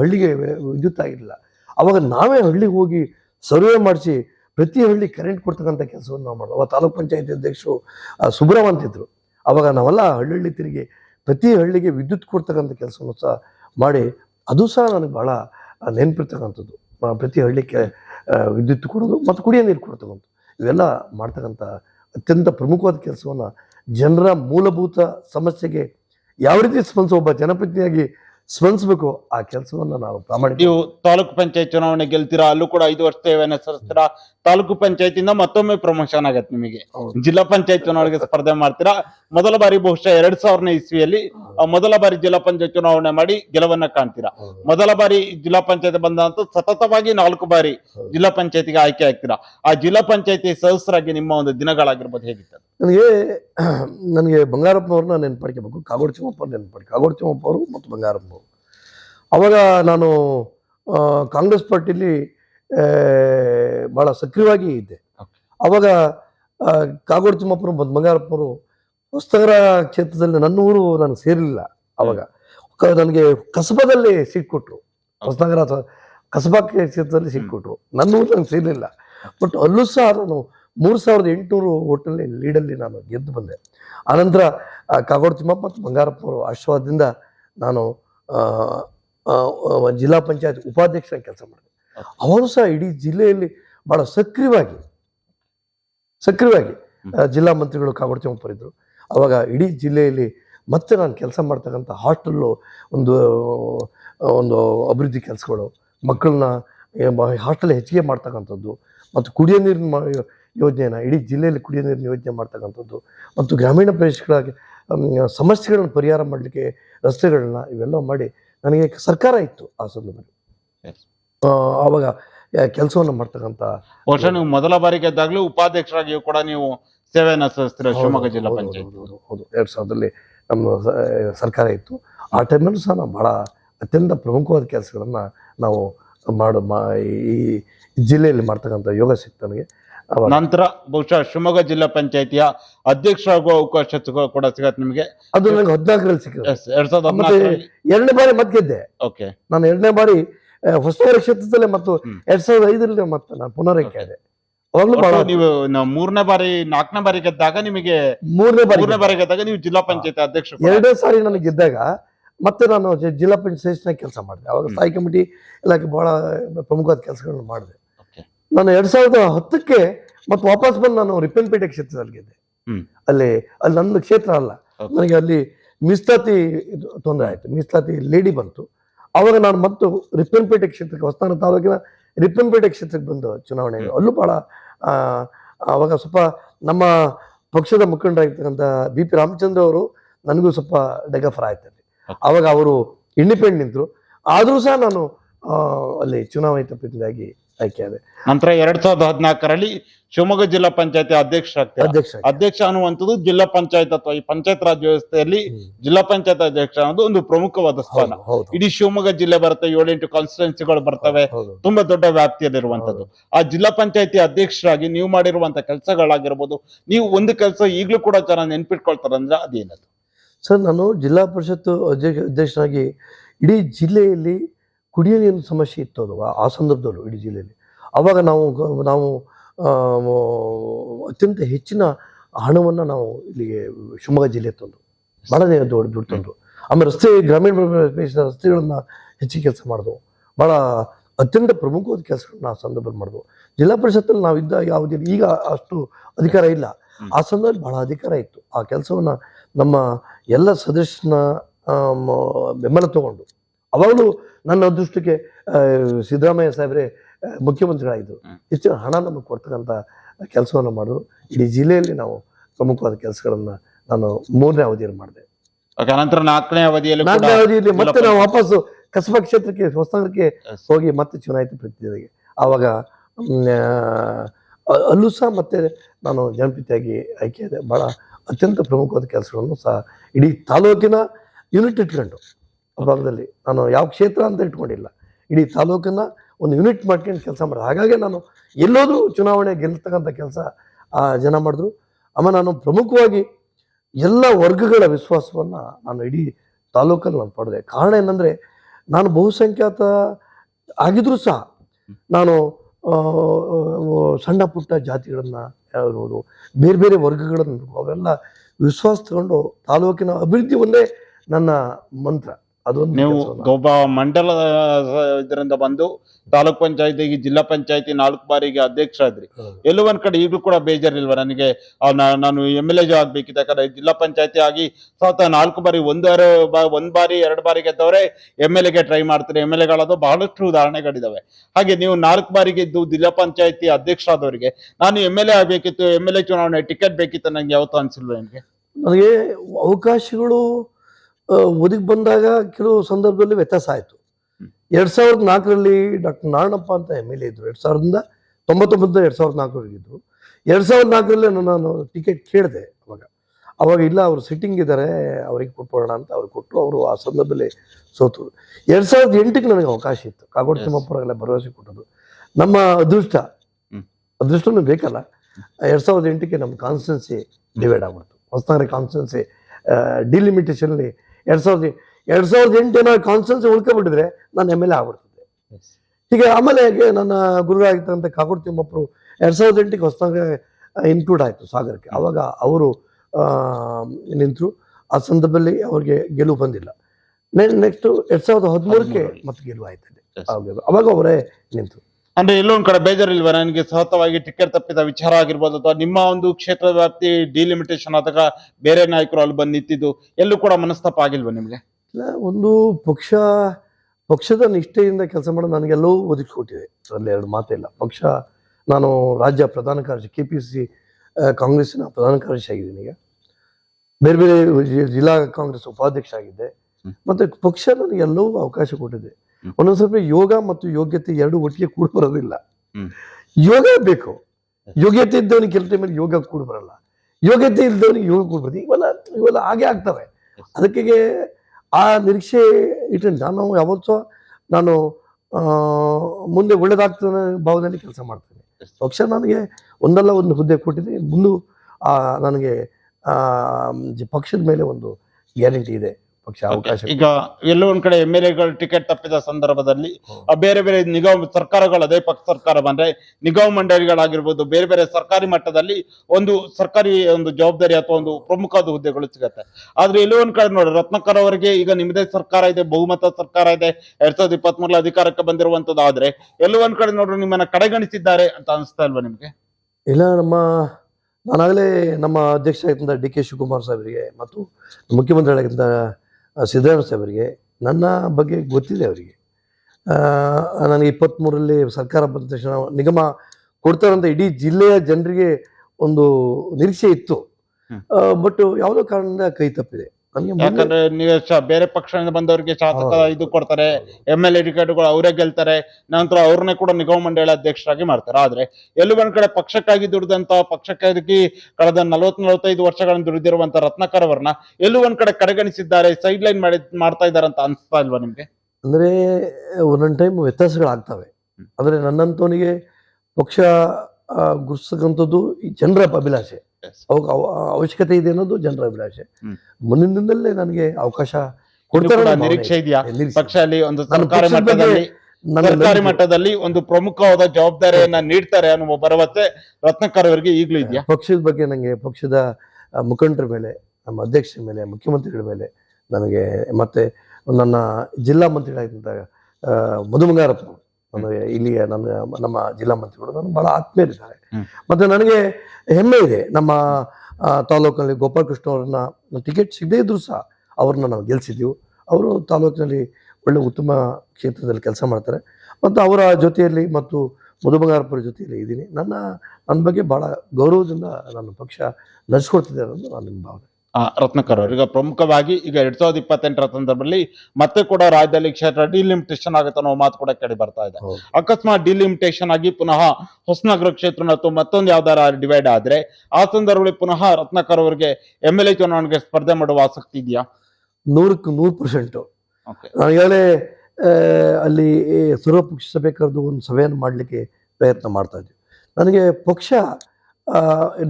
ಹಳ್ಳಿಗೆ ವಿದ್ಯುತ್ ಆಗಿರಲಿಲ್ಲ. ಅವಾಗ ನಾವೇ ಹಳ್ಳಿಗೆ ಹೋಗಿ ಸರ್ವೆ ಮಾಡಿಸಿ ಪ್ರತಿ ಹಳ್ಳಿ ಕರೆಂಟ್ ಕೊಡ್ತಕ್ಕಂಥ ಕೆಲಸವನ್ನು ನಾವು ಮಾಡೋದು ಅವಾಗ ತಾಲೂಕ್ ಪಂಚಾಯತಿ ಅಧ್ಯಕ್ಷರು ಆ, ಸುಬ್ರಹ್ಮ ಅಂತಿದ್ರು ಅವಾಗ ನಾವೆಲ್ಲ ಹಳ್ಳಿ ತಿರುಗಿ ಪ್ರತಿ ಹಳ್ಳಿಗೆ ವಿದ್ಯುತ್ ಕೊಡ್ತಕ್ಕಂಥ ಕೆಲಸವನ್ನು ಸಹ ಮಾಡಿ ಅದು ಸಹ ನನಗೆ ಭಾಳ ನೆನಪಿರ್ತಕ್ಕಂಥದ್ದು. ಪ್ರತಿ ಹಳ್ಳಿಗೆ ವಿದ್ಯುತ್ ಕೊಡೋದು ಮತ್ತು ಕುಡಿಯೋ ನೀರು ಕೊಡ್ತಕ್ಕಂಥ ಇವೆಲ್ಲ ಮಾಡ್ತಕ್ಕಂಥ ಅತ್ಯಂತ ಪ್ರಮುಖವಾದ ಕೆಲಸವನ್ನು ಜನರ ಮೂಲಭೂತ ಸಮಸ್ಯೆಗೆ ಯಾವ ರೀತಿ ಸ್ಪಂದಿಸೋ ಒಬ್ಬ ಜನಪ್ರತಿನಿಧಿಯಾಗಿ ಸ್ಪಂದಿಸ್ಬೇಕು ಆ ಕೆಲಸವನ್ನ ನಾನು ಪ್ರಾಮಾಣಿಕ
ನೀವು ತಾಲೂಕು ಪಂಚಾಯತ್ ಚುನಾವಣೆ ಗೆಲ್ತೀರಾ? ಅಲ್ಲೂ ಕೂಡ ಐದು ವರ್ಷ ಸೇವೆಯನ್ನು ಸಲ್ಲಿಸ್ತೀರಾ ತಾಲೂಕು ಪಂಚಾಯತಿಂದ ಮತ್ತೊಮ್ಮೆ ಪ್ರಮೋಷನ್ ಆಗತ್ತೆ ನಿಮಗೆ. ಜಿಲ್ಲಾ ಪಂಚಾಯತ್ ಚುನಾವಣೆಗೆ ಸ್ಪರ್ಧೆ ಮಾಡ್ತೀರಾ? ಮೊದಲ ಬಾರಿ ಬಹುಶಃ ಎರಡ್ ಸಾವಿರನೇ ಇಸ್ವಿಯಲ್ಲಿ ಮೊದಲ ಬಾರಿ ಜಿಲ್ಲಾ ಪಂಚಾಯತ್ ಚುನಾವಣೆ ಮಾಡಿ ಗೆಲುವನ್ನ ಕಾಣ್ತೀರಾ? ಮೊದಲ ಬಾರಿ ಜಿಲ್ಲಾ ಪಂಚಾಯತ್ ಬಂದಂತ ಸತತವಾಗಿ ನಾಲ್ಕು ಬಾರಿ ಜಿಲ್ಲಾ ಪಂಚಾಯತಿಗೆ ಆಯ್ಕೆ ಆಗ್ತೀರಾ? ಆ ಜಿಲ್ಲಾ ಪಂಚಾಯತಿ ಸದಸ್ಯರಾಗಿ ನಿಮ್ಮ ಒಂದು ದಿನಗಳಾಗಿರ್ಬೋದು ಹೇಗಿತ್ತು
ನನಗೆ ನನಗೆ ಬಂಗಾರಪ್ಪನವ್ರನ್ನ ನೆನ್ಪಡ್ಕೋಬೇಕು. ಕಾಗೋಡು ತಿಮ್ಮಪ್ಪ ನೆನ್ಪಡಿ. ಕಾಗೋಡು ತಿಮ್ಮಪ್ಪ ಅವರು ಮತ್ತು ಬಂಗಾರಪ್ಪ ಅವರು. ಅವಾಗ ನಾನು ಕಾಂಗ್ರೆಸ್ ಪಾರ್ಟಿಲಿ ಭಾಳ ಸಕ್ರಿಯವಾಗಿ ಇದ್ದೆ. ಅವಾಗ ಕಾಗೋಡು ತಿಮ್ಮಪ್ಪರು ಮತ್ತು ಬಂಗಾರಪ್ಪನವರು ಹೊಸನಗರ ಕ್ಷೇತ್ರದಲ್ಲಿ ನನ್ನ ಊರು ನನಗೆ ಸೇರಲಿಲ್ಲ ಅವಾಗ. ನನಗೆ ಕಸಬದಲ್ಲಿ ಸಿಕ್ಕೊಟ್ರು ಹೊಸನಗರ ಕಸಬಾ ಕ್ಷೇತ್ರದಲ್ಲಿ ಸಿಕ್ಕೊಟ್ರು ನನ್ನ ಊರು ನನಗೆ ಸೇರಲಿಲ್ಲ. ಬಟ್ ಅಲ್ಲೂ ಸಹ ನಾನು ಮೂರು ಸಾವಿರದ ಎಂಟುನೂರು ಓಟ್ನಲ್ಲಿ ಲೀಡಲ್ಲಿ ನಾನು ಗೆದ್ದು ಬಂದೆ. ಆನಂತರ ಕಾಗೋಡು ತಿಮ್ಮಪ್ಪ ಮತ್ತು ಬಂಗಾರಪ್ಪ ಅವರು ಆಶೀರ್ವಾದದಿಂದ ನಾನು ಜಿಲ್ಲಾ ಪಂಚಾಯತ್ ಉಪಾಧ್ಯಕ್ಷರ ಕೆಲಸ ಮಾಡಿದೆ. ಅವರು ಸಹ ಇಡೀ ಜಿಲ್ಲೆಯಲ್ಲಿ ಭಾಳ ಸಕ್ರಿಯವಾಗಿ ಸಕ್ರಿಯವಾಗಿ ಜಿಲ್ಲಾ ಮಂತ್ರಿಗಳು ಕಾಗೋಡು ತಿಮ್ಮಪ್ಪರಿದ್ದರು ಅವಾಗ ಇಡೀ ಜಿಲ್ಲೆಯಲ್ಲಿ ಮತ್ತೆ ನಾನು ಕೆಲಸ ಮಾಡ್ತಕ್ಕಂಥ ಹಾಸ್ಟೆಲ್ಲು ಒಂದು ಒಂದು ಅಭಿವೃದ್ಧಿ ಕೆಲಸಗಳು ಮಕ್ಕಳನ್ನ ಹಾಸ್ಟೆಲ್ ಹೆಚ್ಚಿಗೆ ಮಾಡ್ತಕ್ಕಂಥದ್ದು ಮತ್ತು ಕುಡಿಯೋ ನೀರಿನ ಯೋಜನೆನ ಇಡೀ ಜಿಲ್ಲೆಯಲ್ಲಿ ಕುಡಿಯೋ ನೀರಿನ ಯೋಜನೆ ಮಾಡ್ತಕ್ಕಂಥದ್ದು ಮತ್ತು ಗ್ರಾಮೀಣ ಪ್ರದೇಶಗಳಾಗಿ ಸಮಸ್ಯೆಗಳನ್ನು ಪರಿಹಾರ ಮಾಡಲಿಕ್ಕೆ ರಸ್ತೆಗಳನ್ನ ಇವೆಲ್ಲ ಮಾಡಿ ನನಗೆ ಸರ್ಕಾರ ಇತ್ತು ಆ ಸಂದರ್ಭದಲ್ಲಿ. ಆವಾಗ ಕೆಲಸವನ್ನು ಮಾಡ್ತಕ್ಕಂಥ
ವರ್ಷ ನೀವು ಮೊದಲ ಬಾರಿಗೆ ಇದ್ದಾಗಲೂ ಉಪಾಧ್ಯಕ್ಷರಾಗಿಯೂ ಕೂಡ ನೀವು ಸೇವೆಯನ್ನು ಸಲ್ಲಿಸ್ತೀರಾ ಶಿವಮೊಗ್ಗ ಜಿಲ್ಲಾ
ಹೌದು,
ಪಂಚಾಯತ್.
ಹೌದು, ಎರಡು ಸಾವಿರದಲ್ಲಿ ನಮ್ಮ ಸರ್ಕಾರ ಇತ್ತು. ಆ ಟೈಮಲ್ಲೂ ಸಹ ನಾವು ಭಾಳ ಅತ್ಯಂತ ಪ್ರಮುಖವಾದ ಕೆಲಸಗಳನ್ನು ನಾವು ಮಾಡೋ ಮಾ ಈ ಜಿಲ್ಲೆಯಲ್ಲಿ ಮಾಡ್ತಕ್ಕಂಥ ಯೋಗ ಸಿಕ್ತು ನನಗೆ
ನಂತರ ಬಹುಶಃ ಶಿವಮೊಗ್ಗ ಜಿಲ್ಲಾ ಪಂಚಾಯತಿಯ ಅಧ್ಯಕ್ಷರಾಗುವ ಅವಕಾಶ ಕೂಡ ಸಿಗತ್ತೆ ನಿಮಗೆ.
ಅದು ನನಗೆ ಹದಿನಾಲ್ಕರಲ್ಲಿ ಸಿಕ್ಕಿದೆ.
ಎರಡ್ ಸಾವಿರದ ಹದಿನಾಲ್ಕರಲ್ಲಿ.
ಎರಡನೇ ಬಾರಿ ಮತ್ ಗೆದ್ದೆ.
ಓಕೆ
ನಾನು ಎರಡನೇ ಬಾರಿ ಹೊಸ ಕ್ಷೇತ್ರದಲ್ಲಿ ಮತ್ತು. ಎರಡ್ ಸಾವಿರದ ಐದರಲ್ಲಿ ಮತ್ತೆ ನಾನು ಪುನರೈಕೆ ಆದೆ. ಅವಾಗಲೂ ಬಹಳ
ನೀವು ಮೂರನೇ ಬಾರಿ ನಾಲ್ಕನೇ ಬಾರಿ ಗೆದ್ದಾಗ ನಿಮಗೆ
ಮೂರನೇ ಬಾರಿ
ಮೂರನೇ ಬಾರಿ ಗೆದ್ದಾಗ ನೀವು ಜಿಲ್ಲಾ ಪಂಚಾಯತ್ ಅಧ್ಯಕ್ಷ
ಎರಡನೇ ಸಾರಿ ನನಗೆ ಗೆದ್ದಾಗ ಮತ್ತೆ ನಾನು ಜಿಲ್ಲಾ ಪಂಚಾಯತ್ನ ಕೆಲಸ ಮಾಡಿದೆ. ಅವಾಗ. ಸ್ಥಾಯಿ ಕಮಿಟಿ ಇಲಾಖೆ ಬಹಳ ಪ್ರಮುಖವಾದ ಕೆಲಸಗಳನ್ನು ಮಾಡಿದೆ. ನಾನು ಎರಡ್ ಸಾವಿರದ ಹತ್ತಕ್ಕೆ ಮತ್ತೆ ವಾಪಸ್ ಬಂದು ನಾನು ರಿಪ್ಪನ್ಪೇಟೆ ಕ್ಷೇತ್ರದಲ್ಲಿ ಗೆದ್ದೆ
ಹ್ಮ್.
ಅಲ್ಲಿ ಅಲ್ಲಿ ನನ್ನ ಕ್ಷೇತ್ರ ಅಲ್ಲ. ನನಗೆ ಅಲ್ಲಿ ಮೀಸಲಾತಿ ಇದು ತೊಂದರೆ ಆಯ್ತು. ಮೀಸಲಾತಿ ಲೇಡಿ ಬಂತು. ಅವಾಗ ನಾನು ಮತ್ತು ರಿಪ್ಪನ್ಪೇಟೆ ಕ್ಷೇತ್ರಕ್ಕೆ ಹೊಸ್ತಾನ ತಾಲೂಕಿನ ರಿಪ್ಪನ್ಪೇಟೆ ಕ್ಷೇತ್ರಕ್ಕೆ ಬಂದು ಚುನಾವಣೆ. ಅಲ್ಲೂ ಬಹಳ ಅವಾಗ ಸ್ವಲ್ಪ ನಮ್ಮ ಪಕ್ಷದ ಮುಖಂಡರಾಗಿರ್ತಕ್ಕಂಥ ಬಿ ಪಿ ರಾಮಚಂದ್ರ ಅವರು ನನಗೂ ಸ್ವಲ್ಪ ಡೆಗಫರ್ ಆಯ್ತು ಅಲ್ಲಿ. ಅವಾಗ ಅವರು ಇಂಡಿಪೆಂಡೆಂಟ್ ನಿಂತರು. ಆದರೂ ಸಹ ನಾನು ಅಲ್ಲಿ ಚುನಾವಣೆ ಪ್ರತಿನಿಧಿಯಾಗಿ ಆಯ್ಕೆ ಆದೆ
ನಂತರ ಎರಡ್ ಸಾವಿರದ ಹದಿನಾಲ್ಕರಲ್ಲಿ ಶಿವಮೊಗ್ಗ ಜಿಲ್ಲಾ ಪಂಚಾಯತಿ ಅಧ್ಯಕ್ಷ
ಅಧ್ಯಕ್ಷ
ಅಧ್ಯಕ್ಷ ಅನ್ನುವಂಥದ್ದು ಜಿಲ್ಲಾ ಪಂಚಾಯತ್ ಅಥವಾ ಈ ಪಂಚಾಯತ್ ರಾಜ್ ವ್ಯವಸ್ಥೆಯಲ್ಲಿ ಜಿಲ್ಲಾ ಪಂಚಾಯತ್ ಅಧ್ಯಕ್ಷ ಅನ್ನೋದು ಒಂದು ಪ್ರಮುಖವಾದ ಸ್ಥಾನ. ಇಡೀ ಶಿವಮೊಗ್ಗ ಜಿಲ್ಲೆ ಬರುತ್ತೆ ಏಳೆಂಟು ಕಾನ್ಸ್ಟಿಟ್ಯೂನ್ಸಿಗಳು ಬರ್ತವೆ ತುಂಬಾ ದೊಡ್ಡ ವ್ಯಾಪ್ತಿಯಲ್ಲಿರುವಂತದ್ದು ಆ ಜಿಲ್ಲಾ ಪಂಚಾಯತಿ ಅಧ್ಯಕ್ಷರಾಗಿ ನೀವು ಮಾಡಿರುವಂತ ಕೆಲಸಗಳಾಗಿರ್ಬೋದು ನೀವು ಒಂದು ಕೆಲಸ ಈಗಲೂ ಕೂಡ ಜನ ನೆನ್ಪಿಟ್ಕೊಳ್ತಾರಂದ್ರೆ ಅದೇನದು?
ಸರ್ ನಾನು ಜಿಲ್ಲಾ ಪರಿಷತ್ತು ಅಧ್ಯಕ್ಷ ಅಧ್ಯಕ್ಷನಾಗಿ ಇಡೀ ಜಿಲ್ಲೆಯಲ್ಲಿ ಕುಡಿಯೋ ನೀರಿನ ಸಮಸ್ಯೆ ಇತ್ತು ಅದು ಆ- ಸಂದರ್ಭದಲ್ಲೂ ಇಡೀ ಜಿಲ್ಲೆಯಲ್ಲಿ. ಆವಾಗ ನಾವು ನಾವು ಅತ್ಯಂತ ಹೆಚ್ಚಿನ ಹಣವನ್ನು ನಾವು ಇಲ್ಲಿಗೆ ಶಿವಮೊಗ್ಗ ಜಿಲ್ಲೆ ತಂದು ಭಾಳ ದೊಡ್ಡ ದುಡ್ಡು ತಂದು ಆಮೇಲೆ ರಸ್ತೆ ಗ್ರಾಮೀಣ ಪ್ರದೇಶದ ರಸ್ತೆಗಳನ್ನು ಹೆಚ್ಚಿಗೆ ಕೆಲಸ ಮಾಡಿದ್ವು. ಭಾಳ ಅತ್ಯಂತ ಪ್ರಮುಖವಾದ ಕೆಲಸಗಳನ್ನ ಆ ಸಂದರ್ಭದಲ್ಲಿ ಮಾಡಿದ್ವು. ಜಿಲ್ಲಾ ಪರಿಷತ್ತಲ್ಲಿ ನಾವು ನಾವಿದ್ದ ಯಾವುದೇ ಈಗ ಅಷ್ಟು ಅಧಿಕಾರ ಇಲ್ಲ. ಆ ಸಂದರ್ಭದಲ್ಲಿ ಬಹಳ ಅಧಿಕಾರ ಇತ್ತು. ಆ ಕೆಲಸವನ್ನು ನಮ್ಮ ಎಲ್ಲ ಸದಸ್ಯನ ಬೆಂಬಲ ತಗೊಂಡು ಅವಾಗಲೂ ನನ್ನ ಅದೃಷ್ಟಕ್ಕೆ ಸಿದ್ದರಾಮಯ್ಯ ಸಾಹೇಬ್ರೆ
ಮುಖ್ಯಮಂತ್ರಿಗಳಾಯಿತು.
ಹೆಚ್ಚಿನ ಹಣ ನಮಗೆ ಕೊಡ್ತಕ್ಕಂಥ ಕೆಲಸವನ್ನು ಮಾಡಿದ್ರು. ಇಡೀ ಜಿಲ್ಲೆಯಲ್ಲಿ ನಾವು ಪ್ರಮುಖವಾದ ಕೆಲಸಗಳನ್ನು ನಾನು ಮೂರನೇ ಅವಧಿಯಲ್ಲಿ ಮಾಡಿದೆ.
ನಂತರ ನಾಲ್ಕನೇ ಅವಧಿಯಲ್ಲಿ
ನಾಲ್ಕನೇ ಅವಧಿಯಲ್ಲಿ ಮತ್ತೆ ನಾವು ವಾಪಸ್ಸು ಕಸಬಾ ಕ್ಷೇತ್ರಕ್ಕೆ ಹೊಸನಗರಕ್ಕೆ. ಹೋಗಿ ಮತ್ತೆ ಚುನಾಯಿತ ಪ್ರತಿನಿಧಿಗೆ ಆವಾಗ ಅಲ್ಲೂ ಸಹ ಮತ್ತೆ ನಾನು ಜನಪ್ರತಿಯಾಗಿ ಇದೆ ಭಾಳ ಅತ್ಯಂತ ಪ್ರಮುಖವಾದ ಕೆಲಸಗಳನ್ನು ಸಹ ಇಡೀ ತಾಲೂಕಿನ ಯೂನಿಟ್ ಇಟ್ಕೊಂಡು. ಭಾಗದಲ್ಲಿ. ನಾನು ಯಾವ ಕ್ಷೇತ್ರ ಅಂತ ಇಟ್ಕೊಂಡಿಲ್ಲ. ಇಡೀ ತಾಲೂಕನ್ನು ಒಂದು ಯೂನಿಟ್ ಮಾಡ್ಕೊಂಡು ಕೆಲಸ ಮಾಡಿದೆ. ಹಾಗಾಗಿ ನಾನು ಎಲ್ಲೋದ್ರೂ ಚುನಾವಣೆ ಗೆಲ್ತಕ್ಕಂಥ ಕೆಲಸ, ಆ, ಜನ ಮಾಡಿದ್ರು. ಅಮ್ಮ, ನಾನು ಪ್ರಮುಖವಾಗಿ ಎಲ್ಲ ವರ್ಗಗಳ ವಿಶ್ವಾಸವನ್ನು ನಾನು ಇಡೀ ತಾಲೂಕಲ್ಲಿ ನಾನು ಪಡೆದೆ. ಕಾರಣ ಏನಂದರೆ, ನಾನು ಬಹುಸಂಖ್ಯಾತ ಆಗಿದ್ರೂ ಸಹ ನಾನು ಸಣ್ಣ ಪುಟ್ಟ ಜಾತಿಗಳನ್ನು ಇರ್ಬೋದು ಬೇರೆ ಬೇರೆ ವರ್ಗಗಳನ್ನು ಅವೆಲ್ಲ ವಿಶ್ವಾಸ ತಗೊಂಡು ತಾಲೂಕಿನ ಅಭಿವೃದ್ಧಿ ಒಂದೇ ನನ್ನ ಮಂತ್ರ. ಅದೊಂದು
ನೀವು ಒಬ್ಬ ಮಂಡಲ ಇದರಿಂದ ಬಂದು ತಾಲೂಕ್ ಪಂಚಾಯತಿಗೆ ಜಿಲ್ಲಾ ಪಂಚಾಯತಿ ನಾಲ್ಕು ಬಾರಿಗೆ ಅಧ್ಯಕ್ಷ ಆದ್ರಿ ಎಲ್ಲೂ ಒಂದ್ ಕಡೆ ಈಗಲೂ ಕೂಡ ಬೇಜಾರಿಲ್ವಾ ನನಗೆ? ನಾನು ಎಂ ಎಲ್ ಎ ಆಗ್ಬೇಕಿತ್ತು. ಯಾಕಂದ್ರೆ ಜಿಲ್ಲಾ ಪಂಚಾಯತಿ ಆಗಿ ಸತ ನಾಲ್ಕು ಬಾರಿ ಒಂದಾರು ಒಂದ್ ಬಾರಿ ಎರಡು ಬಾರಿ ಗೆದ್ದವ್ರೆ ಎಂ ಎಲ್ ಎಗೆ ಟ್ರೈ ಮಾಡ್ತಾರೆ. ಎಂ ಎಲ್ ಎಗಳದು ಬಹಳಷ್ಟು ಉದಾಹರಣೆಗಳಿದಾವೆ. ಹಾಗೆ ನೀವು ನಾಲ್ಕು ಬಾರಿಗೆ ಇದ್ದು ಜಿಲ್ಲಾ ಪಂಚಾಯತಿ ಅಧ್ಯಕ್ಷ ಆದವರಿಗೆ ನಾನು ಎಂ ಎಲ್ ಎ ಆಗ್ಬೇಕಿತ್ತು ಎಂ ಎಲ್ ಎ ಚುನಾವಣೆ ಟಿಕೆಟ್ ಬೇಕಿತ್ತು ನಂಗೆ ಯಾವತ್ತೂ ಅನ್ಸಿಲ್ವ ನಿಮ್ಗೆ?
ನನಗೆ ಅವಕಾಶಗಳು ಒದಗಿ ಬಂದಾಗ ಕೆಲವು ಸಂದರ್ಭದಲ್ಲಿ ವ್ಯತ್ಯಾಸ ಆಯಿತು. ಎರಡು ಸಾವಿರದ ನಾಲ್ಕರಲ್ಲಿ ಡಾಕ್ಟರ್ ನಾರಾಯಣಪ್ಪ ಅಂತ ಎಂ ಎಲ್ ಎ ಇದ್ರು. ಎರಡು ಸಾವಿರದಿಂದ ತೊಂಬತ್ತೊಂಬತ್ತು ಎರಡು ಸಾವಿರದ ನಾಲ್ಕರಲ್ಲಿ ಎರಡು ಎರಡ್ ಸಾವಿರದ ನಾಲ್ಕರಲ್ಲೇ ನಾನು ಟಿಕೆಟ್ ಕೇಳಿದೆ ಅವಾಗ. ಅವಾಗ ಇಲ್ಲ ಅವರು ಸಿಟ್ಟಿಂಗ್ ಇದ್ದಾರೆ ಅವ್ರಿಗೆ ಕೊಟ್ಕೊಳ್ಳೋಣ ಅಂತ ಅವ್ರಿಗೆ ಕೊಟ್ಟರು ಅವರು ಆ ಸಂದರ್ಭದಲ್ಲಿ ಸೋತರು. ಎರಡು ಸಾವಿರದ ಎಂಟಕ್ಕೆ ನನಗೆ ಅವಕಾಶ ಇತ್ತು. ಕಾಗೋಡು
Yes.
ತಿಮ್ಮಪ್ಪರೆಲ್ಲ ಭರವಸೆ ಕೊಟ್ಟದ್ದು. ನಮ್ಮ ಅದೃಷ್ಟ. ಅದೃಷ್ಟನೂ ಬೇಕಲ್ಲ. ಎರಡು ಸಾವಿರದ ಎಂಟಕ್ಕೆ ನಮ್ಮ ಕಾನ್ಸ್ಟೆನ್ಸಿ ಡಿವೈಡ್ ಆಗ್ಬಿಡ್ತು. ಹೊಸನಗರ ಕಾನ್ಸ್ಟೆನ್ಸಿ ಡಿಲಿಮಿಟೇಷನ್ ಅಲ್ಲಿ ಎರಡ್ ಸಾವಿರದ ಎರಡು ಸಾವಿರದ ಎಂಟು ಏನಾದ್ರು ಕಾನ್ಸ್ಟೆನ್ಸಿ ಉಳ್ಕೊಂಡ್ಬಿಟ್ಟಿದ್ರೆ ನಾನು ಎಂ ಎಲ್ ಎ ಆಗ್ಬಿಡ್ತಿದ್ದೆ. ಹೀಗೆ ಆಮೇಲೆ ಹಾಗೆ ನನ್ನ ಗುರುಗಳಾಗಿರ್ತಕ್ಕಂಥ ಕಾಗೋಡು ತಿಮ್ಮಪ್ಪರು ಎರಡು ಸಾವಿರದ ಎಂಟಿಗೆ ಹೊಸನಗರ ಇನ್ಕ್ಲೂಡ್ ಆಯಿತು ಸಾಗರಕ್ಕೆ. ಅವಾಗ ಅವರು ನಿಂತರು. ಆ ಸಂದರ್ಭದಲ್ಲಿ ಅವ್ರಿಗೆ ಗೆಲುವು ಬಂದಿಲ್ಲ. ನೆಕ್ಸ್ಟ್ ಎರಡ್ ಸಾವಿರದ ಹದಿಮೂರಕ್ಕೆ. ಮತ್ತೆ ಗೆಲುವು ಆಯ್ತದೆ. ಅವಾಗ ಅವರೇ ನಿಂತರು.
ಅಂದ್ರೆ ಎಲ್ಲೊಂದ್ ಕಡೆ ಬೇಜಾರಿಲ್ವಾ? ನನಗೆ ಸತತವಾಗಿ ಟಿಕೆಟ್ ತಪ್ಪಿದ ವಿಚಾರ ಆಗಿರ್ಬೋದು ಅಥವಾ ನಿಮ್ಮ ಒಂದು ಕ್ಷೇತ್ರ ವ್ಯಾಪ್ತಿ ಡಿಲಿಮಿಟೇಷನ್ ಆದಾಗ ಬೇರೆ ನಾಯಕರು ಅಲ್ಲಿ ಬಂದು ನಿಂತಿದ್ದು ಎಲ್ಲೂ ಕೂಡ ಮನಸ್ತಾಪ ಆಗಿಲ್ವಾ ನಿಮ್ಗೆ?
ಇಲ್ಲ, ಒಂದು ಪಕ್ಷ ಪಕ್ಷದ ನಿಷ್ಠೆಯಿಂದ ಕೆಲಸ ಮಾಡೋದು ನನಗೆಲ್ಲವೂ ಒದಗಿಸ್ಕೊಟ್ಟಿದೆ ಅದರಲ್ಲಿ ಎರಡು ಮಾತಿಲ್ಲ. ಪಕ್ಷ ನಾನು ರಾಜ್ಯ ಪ್ರಧಾನ ಕಾರ್ಯದರ್ಶಿ ಕೆ ಪಿ ಸಿ ಕಾಂಗ್ರೆಸ್ಸಿನ ಪ್ರಧಾನ ಕಾರ್ಯದರ್ಶಿ ಆಗಿದ್ದೀನಿ ಈಗ. ಬೇರೆ ಬೇರೆ ಜಿಲ್ಲಾ ಕಾಂಗ್ರೆಸ್ ಉಪಾಧ್ಯಕ್ಷ ಆಗಿದ್ದೆ. ಮತ್ತು ಪಕ್ಷ ನನಗೆ ಎಲ್ಲವೂ ಅವಕಾಶ ಕೊಟ್ಟಿದೆ. ಒಂದೊಂದು ಸ್ವಲ್ಪ ಯೋಗ ಮತ್ತು ಯೋಗ್ಯತೆ ಎರಡು ಒಟ್ಟಿಗೆ ಕೂಡ ಬರೋದಿಲ್ಲ. ಯೋಗ ಬೇಕು. ಯೋಗ್ಯತೆ ಇದ್ದವನಿಗೆ ಕೆಲಸ ಟೈಮಲ್ಲಿ ಯೋಗ ಕೂಡ ಬರಲ್ಲ. ಯೋಗ್ಯತೆ ಇದ್ದವನಿಗೆ ಯೋಗ ಕೂಡ ಬರುತ್ತೆ ಇವೆಲ್ಲ ಇವೆಲ್ಲ ಹಾಗೆ ಆಗ್ತವೆ. ಅದಕ್ಕೆ ಆ ನಿರೀಕ್ಷೆ ಇಟ್ಟು ನಾನು ಯಾವತ್ತೂ ನಾನು ಆ, ಮುಂದೆ ಒಳ್ಳೇದಾಗ್ತದೆ ಭಾವದಲ್ಲಿ ಕೆಲಸ ಮಾಡ್ತೇನೆ. ಪಕ್ಷ ನನಗೆ ಒಂದಲ್ಲ ಒಂದು ಹುದ್ದೆ ಕೊಟ್ಟಿದೆ. ಮುಂದೆ ಆ, ನನಗೆ ಪಕ್ಷದ ಮೇಲೆ ಒಂದು ಗ್ಯಾರಂಟಿ ಇದೆ. ಪಕ್ಷ ಅವಕಾಶ
ಈಗ ಎಲ್ಲೋ ಒಂದ್ ಕಡೆ ಎಂ ಎಲ್ ಎಗಳು ಟಿಕೆಟ್ ತಪ್ಪಿದ ಸಂದರ್ಭದಲ್ಲಿ ಆ ಬೇರೆ ಬೇರೆ ನಿಗಮ ಸರ್ಕಾರಗಳು ಅದೇ ಪಕ್ಷ ಸರ್ಕಾರ ಬಂದ್ರೆ ನಿಗಮ ಮಂಡಳಿಗಳಾಗಿರ್ಬೋದು ಬೇರೆ ಬೇರೆ ಸರ್ಕಾರಿ ಮಟ್ಟದಲ್ಲಿ ಒಂದು ಸರ್ಕಾರಿ ಒಂದು ಜವಾಬ್ದಾರಿ ಅಥವಾ ಒಂದು ಪ್ರಮುಖವಾದ ಹುದ್ದೆಗಳು ಸಿಗತ್ತೆ. ಆದ್ರೆ ಎಲ್ಲೋ ಒಂದ್ ಕಡೆ ನೋಡಿ ರತ್ನಾಕರ್ ಅವರಿಗೆ ಈಗ ನಿಮ್ಮದೇ ಸರ್ಕಾರ ಇದೆ ಬಹುಮತ ಸರ್ಕಾರ ಇದೆ ಎರಡ್ ಸಾವಿರದ ಇಪ್ಪತ್ತ್ ಅಧಿಕಾರಕ್ಕೆ ಬಂದಿರುವಂತದ್ದು ಆದ್ರೆ ಎಲ್ಲೋ ಒಂದ್ ಕಡೆ ನೋಡ್ರಿ ನಿಮ್ಮನ್ನ ಕಡೆಗಣಿಸಿದ್ದಾರೆ ಅಂತ ಅನಿಸ್ತಾ ಇಲ್ವಾ ನಿಮ್ಗೆ?
ಇಲ್ಲ ನಮ್ಮ ನಾನಾಗಲೇ ನಮ್ಮ ಅಧ್ಯಕ್ಷ ಆಗಿದ್ದ ಡಿ ಕೆ ಶಿವಕುಮಾರ್ ಸಾಹೇಬರಿಗೆ ಮತ್ತು ಮುಖ್ಯಮಂತ್ರಿಗಳಾಗಿದ್ದ ಸಿದ್ದರಾಮಯ್ಯ ಸಾಹೇಬರಿಗೆ ನನ್ನ ಬಗ್ಗೆ ಗೊತ್ತಿದೆ ಅವರಿಗೆ. ನನಗೆ ಇಪ್ಪತ್ತ್ಮೂರರಲ್ಲಿ ಸರ್ಕಾರ ಬಂದ ತಕ್ಷಣ ನಿಗಮ ಕೊಡ್ತಾರಂತ ಇಡೀ ಜಿಲ್ಲೆಯ ಜನರಿಗೆ ಒಂದು ನಿರೀಕ್ಷೆ ಇತ್ತು. ಬಟ್ ಯಾವುದೋ ಕಾರಣದಿಂದ ಕೈ ತಪ್ಪಿದೆ.
ಯಾಕಂದ್ರೆ ನೀವು ಬೇರೆ ಪಕ್ಷದಿಂದ ಬಂದವರಿಗೆ ಶಾಸಕ. ಇದು ಕೊಡ್ತಾರೆ ಎಂ ಎಲ್ ಎ ಟಿಕೆಟ್ಗಳು ಅವರೇ ಗೆಲ್ತಾರೆ ನಂತರ ಅವ್ರನ್ನೇ ಕೂಡ ನಿಗಮ ಮಂಡಳಿ ಅಧ್ಯಕ್ಷರಾಗಿ ಮಾಡ್ತಾರೆ. ಆದ್ರೆ ಎಲ್ಲೂ ಒಂದ್ ಕಡೆ ಪಕ್ಷಕ್ಕಾಗಿ ದುಡಿದಂತ ಪಕ್ಷಕ್ಕಾಗಿ ಕಳೆದ ನಲವತ್ ನಲವತ್ತೈದು ವರ್ಷಗಳನ್ನು ದುಡಿದಿರುವಂತ ರತ್ನಾಕರ್ ಅವ್ರನ್ನ ಎಲ್ಲೂ ಒಂದ್ ಕಡೆ ಕಡೆಗಣಿಸಿದ್ದಾರೆ ಸೈಡ್ ಲೈನ್ ಮಾಡಿ ಮಾಡ್ತಾ ಇದ್ದಾರೆ ಅಂತ ಅನ್ಸ್ತಾ ಇಲ್ವಾ ನಿಮ್ಗೆ?
ಅಂದ್ರೆ ಒಂದೊಂದು ಟೈಮ್ ವ್ಯತ್ಯಾಸಗಳಾಗ್ತವೆ. ಅಂದ್ರೆ ನನ್ನಂತವನಿಗೆ ಪಕ್ಷ ಗುರ್ಸಕ್ಕಂಥದ್ದು ಈ ಜನರ ಅಭಿಲಾಷೆ. ಅವಾಗ ಅವ- ಅವಶ್ಯಕತೆ ಇದೆ ಅನ್ನೋದು ಜನರ ಅಭಿಲಾಷೆ. ಮುಂದಿನ ದಿನದಲ್ಲೇ ನನಗೆ ಅವಕಾಶ ಕೊಡ್ತಾರೆ
ನಿರೀಕ್ಷೆ ಇದೆಯಾ?
ಇದೆ.
ಪಕ್ಷ ಅಲ್ಲಿ ಒಂದು ಸರ್ಕಾರಿ ಮಟ್ಟದಲ್ಲಿ ಸರ್ಕಾರಿ ಮಟ್ಟದಲ್ಲಿ ಒಂದು ಪ್ರಮುಖವಾದ ಜವಾಬ್ದಾರಿಯನ್ನ ನೀಡ್ತಾರೆ ಅನ್ನುವ ಭರವಸೆ ರತ್ನಾಕರ್ ಅವರಿಗೆ ಈಗಲೂ ಇದೆಯಾ?
ಪಕ್ಷದ ಬಗ್ಗೆ ನನಗೆ ಪಕ್ಷದ ಮುಖಂಡರ ಮೇಲೆ ನಮ್ಮ ಅಧ್ಯಕ್ಷರ ಮೇಲೆ ಮುಖ್ಯಮಂತ್ರಿಗಳ ಮೇಲೆ ನನಗೆ ಮತ್ತೆ ನನ್ನ ಜಿಲ್ಲಾ ಮಂತ್ರಿಗಳಾಗಿದ್ದ ಮಧು ಬಂಗಾರಪ್ಪ ನನಗೆ ಇಲ್ಲಿಯ ನನ್ನ ನಮ್ಮ ಜಿಲ್ಲಾ ಮಂತ್ರಿಗಳು ನನಗೆ ಬಹಳ ಆತ್ಮೀಯರಿದ್ದಾರೆ
ಮತ್ತು
ಮತ್ತೆ ನನಗೆ ಹೆಮ್ಮೆ ಇದೆ ನಮ್ಮ ತಾಲೂಕಿನಲ್ಲಿ ಗೋಪಾಲಕೃಷ್ಣ ಅವರನ್ನ ಟಿಕೆಟ್ ಸಿಗದೇ ಇದ್ರು ಸಹ ಅವ್ರನ್ನ ನಾವು ಗೆಲ್ಸಿದ್ದೀವಿ ಅವರು ತಾಲೂಕಿನಲ್ಲಿ ಒಳ್ಳೆ ಉತ್ತಮ ಕ್ಷೇತ್ರದಲ್ಲಿ ಕೆಲಸ ಮಾಡ್ತಾರೆ. ಮತ್ತು ಅವರ ಜೊತೆಯಲ್ಲಿ ಮತ್ತು ಮಧು ಬಂಗಾರಪ್ಪರ ಜೊತೆಯಲ್ಲಿ ಇದ್ದೀನಿ. ನನ್ನ ನನ್ನ ಬಗ್ಗೆ ಭಾಳ ಗೌರವದಿಂದ ನನ್ನ ಪಕ್ಷ ನಡೆಸ್ಕೊಡ್ತಿದೆ ಅನ್ನೋದು ನನ್ನ ಭಾವನೆ.
ರತ್ನಾಕರ್ ಅವರು ಈಗ ಪ್ರಮುಖವಾಗಿ ಈಗ ಎರಡ್ ಸಾವಿರದ ಇಪ್ಪತ್ತೆಂಟರ ಸಂದರ್ಭದಲ್ಲಿ ಮತ್ತೆ ಕೂಡ ರಾಜ್ಯದಲ್ಲಿ ಕ್ಷೇತ್ರ ಡಿಲಿಮಿಟೇಷನ್ ಆಗುತ್ತೆ ಅನ್ನೋ ಮಾತು ಕೂಡ ಕೇಳಿ ಬರ್ತಾ ಇದೆ. ಅಕಸ್ಮಾತ್ ಡಿಲಿಮಿಟೇಷನ್ ಆಗಿ ಪುನಃ ಹೊಸನಗರ ಕ್ಷೇತ್ರ ಅಥವಾ ಮತ್ತೊಂದು ಯಾವ್ದಾರ ಡಿವೈಡ್ ಆದ್ರೆ ಆ ಸಂದರ್ಭದಲ್ಲಿ ಪುನಃ ರತ್ನಾಕರ್ ಅವರಿಗೆ ಎಂ ಎಲ್ ಎ ಚುನಾವಣೆಗೆ ಸ್ಪರ್ಧೆ ಮಾಡುವ ಆಸಕ್ತಿ ಇದೆಯಾ?
ನೂರಕ್ಕೆ ನೂರು ಪರ್ಸೆಂಟ್ ನಾನು ಈಗಾಗಲೇ ಅಲ್ಲಿ ಸರ್ವಪಕ್ಷ ಸಭೆ ಕರೆದು ಒಂದು ಸಭೆಯನ್ನು ಮಾಡಲಿಕ್ಕೆ ಪ್ರಯತ್ನ ಮಾಡ್ತಾ ಇದ್ವಿ ನನಗೆ ಪಕ್ಷ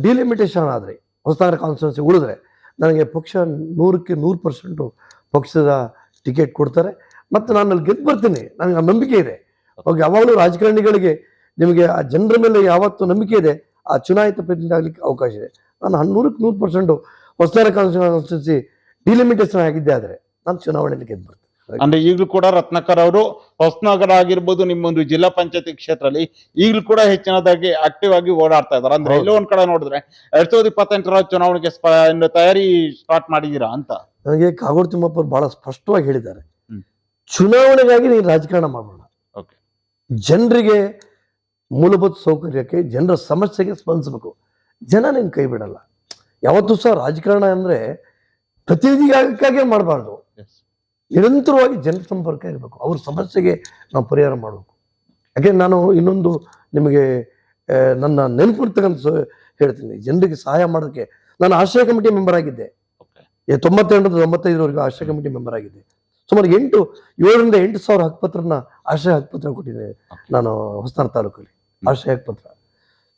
ಡಿಲಿಮಿಟೇಷನ್ ಆದರೆ ಹೊಸನಗರ ಕಾನ್ಸ್ಟಿಟ್ಯೂನ್ಸಿ ಉಳಿದ್ರೆ ನನಗೆ ಪಕ್ಷ ನೂರಕ್ಕೆ ನೂರು ಪರ್ಸೆಂಟು ಪಕ್ಷದ ಟಿಕೆಟ್ ಕೊಡ್ತಾರೆ. ಮತ್ತು ನಾನು ಅಲ್ಲಿ ಗೆದ್ದು ಬರ್ತೀನಿ. ನನಗೆ ಆ ನಂಬಿಕೆ ಇದೆ. ಅವಾಗ ಯಾವಾಗಲೂ ರಾಜಕಾರಣಿಗಳಿಗೆ ನಿಮಗೆ ಆ ಜನರ ಮೇಲೆ ಯಾವತ್ತು ನಂಬಿಕೆ ಇದೆ. ಆ ಚುನಾಯಿತ ಪ್ರತಿನಿಧಿ ಆಗಲಿಕ್ಕೆ ಅವಕಾಶ ಇದೆ. ನಾನು ಹನ್ನೂರಕ್ಕೆ ನೂರು ಪರ್ಸೆಂಟು ಹೊಸನಗರ ಕಾನ್ಸ್ಟಿಟ್ಯೂನ್ಸಿ ಡಿಲಿಮಿಟೇಷನ್ ಆಗಿದ್ದೆ ಆದರೆ ನಾನು ಚುನಾವಣೆಯಲ್ಲಿ ಗೆದ್ದು ಬರ್ತೀನಿ.
ಅಂದ್ರೆ ಈಗಲೂ ಕೂಡ ರತ್ನಾಕರ್ ಅವರು ಹೊಸನಗರ ಆಗಿರ್ಬೋದು ನಿಮ್ಮೊಂದು ಜಿಲ್ಲಾ ಪಂಚಾಯತಿ ಕ್ಷೇತ್ರದಲ್ಲಿ ಈಗಲೂ ಕೂಡ ಹೆಚ್ಚಿನದಾಗಿ ಆಕ್ಟಿವ್ ಆಗಿ ಓಡಾಡ್ತಾ ಇದಾರೆ ಅಂದ್ರೆ. ಎಲ್ಲೋ ಒಂದ್ ಕಡೆ ನೋಡಿದ್ರೆ ಎರಡ್ ಸಾವಿರದ ಇಪ್ಪತ್ತೆಂಟರ ಚುನಾವಣೆಗೆ ತಯಾರಿ ಸ್ಟಾರ್ಟ್ ಮಾಡಿದೀರಾ ಅಂತ.
ನನಗೆ ಕಾಗೋಡು ತಿಮ್ಮಪ್ಪ ಬಹಳ ಸ್ಪಷ್ಟವಾಗಿ ಹೇಳಿದ್ದಾರೆ. ಚುನಾವಣೆಗಾಗಿ ನೀನು ರಾಜಕಾರಣ
ಮಾಡೋಣ.
ಜನರಿಗೆ ಮೂಲಭೂತ ಸೌಕರ್ಯಕ್ಕೆ ಜನರ ಸಮಸ್ಯೆಗೆ ಸ್ಪಂದಿಸಬೇಕು. ಜನ ನಿನ್ ಕೈ ಬಿಡಲ್ಲ. ಯಾವತ್ತೂ ಸಹ ರಾಜಕಾರಣ ಅಂದ್ರೆ ಪ್ರತಿನಿಧಿಗಾಗಕ್ಕಾಗೇ ಮಾಡಬಾರ್ದು. ನಿರಂತರವಾಗಿ ಜನ ಸಂಪರ್ಕ ಇರಬೇಕು. ಅವ್ರ ಸಮಸ್ಯೆಗೆ ನಾವು ಪರಿಹಾರ ಮಾಡಬೇಕು. ಯಾಕೆ ನಾನು ಇನ್ನೊಂದು ನಿಮಗೆ ನನ್ನ ನೆನಪಿರ್ತಕ್ಕಂಥ ಇರ್ತಕ್ಕಂಥ ಹೇಳ್ತೀನಿ. ಜನರಿಗೆ ಸಹಾಯ ಮಾಡೋಕ್ಕೆ ನಾನು ಆಶ್ರಯ ಕಮಿಟಿ ಮೆಂಬರ್ ಆಗಿದ್ದೆ. ತೊಂಬತ್ತೆರಡರಿಂದ ತೊಂಬತ್ತೈದರವರೆಗೂ ಆಶ್ರಯ ಕಮಿಟಿ ಮೆಂಬರ್ ಆಗಿದ್ದೆ. ಸುಮಾರು ಎಂಟು ಏಳರಿಂದ ಎಂಟು ಸಾವಿರ ಹಕ್ಕುಪತ್ರನ ಆಶ್ರಯ ಹಕ್ಕುಪತ್ರ ಕೊಟ್ಟಿದ್ದೇನೆ ನಾನು ಹೊಸನಗರ ತಾಲೂಕಲ್ಲಿ. ಆಶ್ರಯ ಹಕ್ಕುಪತ್ರ